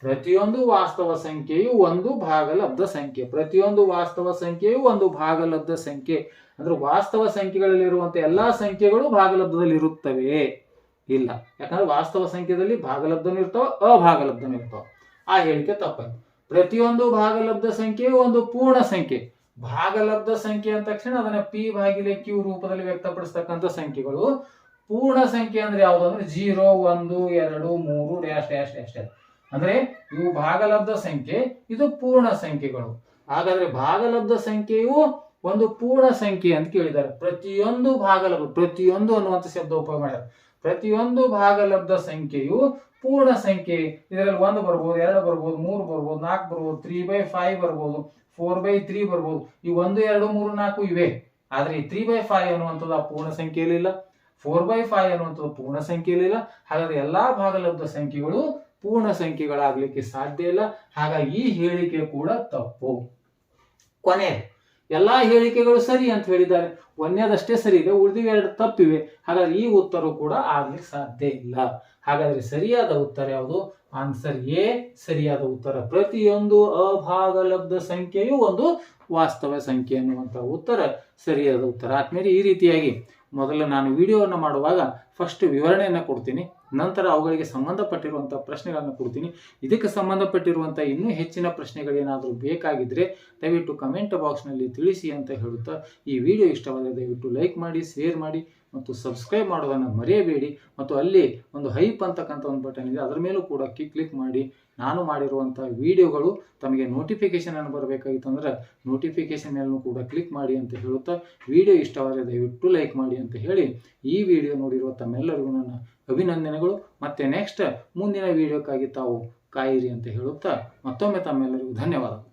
ಪ್ರತಿಯೊಂದು ವಾಸ್ತವ ಸಂಖ್ಯೆಯು ಒಂದು ಭಾಗಲಬ್ಧ ಸಂಖ್ಯೆ. ಪ್ರತಿಯೊಂದು ವಾಸ್ತವ ಸಂಖ್ಯೆಯು ಒಂದು ಭಾಗಲಬ್ಧ ಸಂಖ್ಯೆ. ಅಂದ್ರೆ ವಾಸ್ತವ ಸಂಖ್ಯೆಗಳಲ್ಲಿ ಇರುವಂತ ಎಲ್ಲಾ ಸಂಖ್ಯೆಗಳು ಭಾಗಲಬ್ಧದಲ್ಲಿ ಇರುತ್ತವೆ. ಇಲ್ಲ. ಯಾಕಂದ್ರೆ ವಾಸ್ತವ ಸಂಖ್ಯೆಯಲ್ಲಿ ಭಾಗಲಬ್ಧನೂ ಇರ್ತಾವ, ಅಭಾಗಲಬ್ಧನೂ ಇರ್ತಾವ. ಆ ಹೇಳಿಕೆ ತಪ್ಪಾಯ್ತು ಪ್ರತಿಯೊಂದು ಭಾಗಲಬ್ಧ ಸಂಖ್ಯೆಯು ಒಂದು ಪೂರ್ಣ ಸಂಖ್ಯೆ. ಭಾಗಲಬ್ಧ ಸಂಖ್ಯೆ ಅಂದ ತಕ್ಷಣ ಅದನ್ನ ಪಿ ಭಾಗಿಲೆ ಕ್ಯೂ ರೂಪದಲ್ಲಿ ವ್ಯಕ್ತಪಡಿಸ್ತಕ್ಕಂಥ ಸಂಖ್ಯೆಗಳು. ಪೂರ್ಣ ಸಂಖ್ಯೆ ಅಂದ್ರೆ ಯಾವುದು ಅಂದ್ರೆ ಜೀರೋ, ಒಂದು, ಎರಡು, ಮೂರು, ಡ್ಯಾಶ್ ಡ್ಯಾಶ್ ಡ್ಯಾಶ್ ಅಂದ್ರೆ ಇವು ಭಾಗಲಬ್ಧ ಸಂಖ್ಯೆ, ಇದು ಪೂರ್ಣ ಸಂಖ್ಯೆಗಳು. ಹಾಗಾದ್ರೆ ಭಾಗಲಬ್ಧ ಸಂಖ್ಯೆಯು ಒಂದು ಪೂರ್ಣ ಸಂಖ್ಯೆ ಅಂತ ಕೇಳಿದ್ದಾರೆ. ಪ್ರತಿಯೊಂದು ಭಾಗಲಬ್ಧ, ಪ್ರತಿಯೊಂದು ಅನ್ನುವಂಥ ಶಬ್ದ ಉಪಯೋಗ ಮಾಡ್ಯಾರ. ಪ್ರತಿಯೊಂದು ಭಾಗಲಬ್ಧ ಸಂಖ್ಯೆಯು ಪೂರ್ಣ ಸಂಖ್ಯೆ. ಇದರಲ್ಲಿ ಒಂದು ಬರ್ಬೋದು, ಎರಡು ಬರ್ಬೋದು, ಮೂರು ಬರ್ಬೋದು, ನಾಲ್ಕು ಬರ್ಬೋದು ತ್ರೀ ಬೈ ಫೈವ್ ಬರ್ಬೋದು ಫೋರ್ ಬೈ ತ್ರೀ ಬರ್ಬೋದು. ಈ ಒಂದು, ಎರಡು, ಮೂರು, ನಾಲ್ಕು ಇವೆ. ಆದರೆ ಈ ತ್ರೀ ಬೈ ಫೈವ್ ಅನ್ನುವಂಥದ್ದು ಆ ಪೂರ್ಣ ಸಂಖ್ಯೆಯಲ್ಲಿ ಇಲ್ಲ. ಫೋರ್ ಬೈ ಫೈವ್ ಅನ್ನುವಂಥದ್ದು ಪೂರ್ಣ ಸಂಖ್ಯೆಯಲ್ಲಿ ಇಲ್ಲ. ಹಾಗಾದ್ರೆ ಎಲ್ಲಾ ಭಾಗಲಬ್ಧ ಸಂಖ್ಯೆಗಳು ಪೂರ್ಣ ಸಂಖ್ಯೆಗಳಾಗಲಿಕ್ಕೆ ಸಾಧ್ಯ ಇಲ್ಲ. ಹಾಗಾಗಿ ಈ ಹೇಳಿಕೆ ಕೂಡ ತಪ್ಪು. ಕೊನೆ ಎಲ್ಲಾ ಹೇಳಿಕೆಗಳು ಸರಿ ಅಂತ ಹೇಳಿದ್ದಾರೆ. ಒಂದೇದಷ್ಟೇ ಸರಿ ಇದೆ, ಉಳಿದಿವೆ ಎರಡು ತಪ್ಪಿವೆ. ಹಾಗಾದ್ರೆ ಈ ಉತ್ತರ ಕೂಡ ಆಗ್ಲಿಕ್ಕೆ ಸಾಧ್ಯ ಇಲ್ಲ. ಹಾಗಾದ್ರೆ ಸರಿಯಾದ ಉತ್ತರ ಯಾವುದು? ಆನ್ಸರ್ ಎ ಸರಿಯಾದ ಉತ್ತರ. ಪ್ರತಿಯೊಂದು ಅಭಾಗಲಬ್ಧ ಸಂಖ್ಯೆಯು ಒಂದು ವಾಸ್ತವ ಸಂಖ್ಯೆ ಅನ್ನುವಂತಹ ಉತ್ತರ, ಸರಿಯಾದ ಉತ್ತರ. ಆದ್ಮೇಲೆ ಈ ರೀತಿಯಾಗಿ ಮೊದಲು ನಾನು ವಿಡಿಯೋವನ್ನು ಮಾಡುವಾಗ ಫಸ್ಟ್ ವಿವರಣೆಯನ್ನು ಕೊಡ್ತೀನಿ. ನಂತರ ಅವುಗಳಿಗೆ ಸಂಬಂಧಪಟ್ಟಿರುವಂಥ ಪ್ರಶ್ನೆಗಳನ್ನು ಕೊಡ್ತೀನಿ. ಇದಕ್ಕೆ ಸಂಬಂಧಪಟ್ಟಿರುವಂಥ ಇನ್ನೂ ಹೆಚ್ಚಿನ ಪ್ರಶ್ನೆಗಳೇನಾದರೂ ಬೇಕಾಗಿದ್ದರೆ ದಯವಿಟ್ಟು ಕಮೆಂಟ್ ಬಾಕ್ಸ್ನಲ್ಲಿ ತಿಳಿಸಿ ಅಂತ ಹೇಳುತ್ತಾ ಈ ವಿಡಿಯೋ ಇಷ್ಟವಾದರೆ ದಯವಿಟ್ಟು ಲೈಕ್ ಮಾಡಿ ಶೇರ್ ಮಾಡಿ ಮತ್ತು ಸಬ್ಸ್ಕ್ರೈಬ್ ಮಾಡೋದನ್ನು ಮರೆಯಬೇಡಿ. ಮತ್ತು ಅಲ್ಲಿ ಒಂದು ಹೈಪ್ ಅಂತಕ್ಕಂಥ ಒಂದು ಬಟನ್ ಇದೆ. ಅದರ ಮೇಲೂ ಕೂಡ ಕ್ಲಿಕ್ ಮಾಡಿ. ನಾನು ಮಾಡಿರುವಂಥ ವಿಡಿಯೋಗಳು ತಮಗೆ ನೋಟಿಫಿಕೇಶನ್ ಅನ್ನು ಬರಬೇಕಾಗಿತ್ತು ಅಂದ್ರೆ ನೋಟಿಫಿಕೇಶನ್ ಮೇಲೂ ಕೂಡ ಕ್ಲಿಕ್ ಮಾಡಿ ಅಂತ ಹೇಳುತ್ತಾ ವಿಡಿಯೋ ಇಷ್ಟವಾದರೆ ದಯವಿಟ್ಟು ಲೈಕ್ ಮಾಡಿ ಅಂತ ಹೇಳಿ ಈ ವಿಡಿಯೋ ನೋಡಿರುವ ತಮ್ಮೆಲ್ಲರಿಗೂ ನನ್ನ ಅಭಿನಂದನೆಗಳು. ಮತ್ತೆ ನೆಕ್ಸ್ಟ್ ಮುಂದಿನ ವಿಡಿಯೋಕ್ಕಾಗಿ ತಾವು ಕಾಯಿರಿ ಅಂತ ಹೇಳುತ್ತಾ ಮತ್ತೊಮ್ಮೆ ತಮ್ಮೆಲ್ಲರಿಗೂ ಧನ್ಯವಾದಗಳು.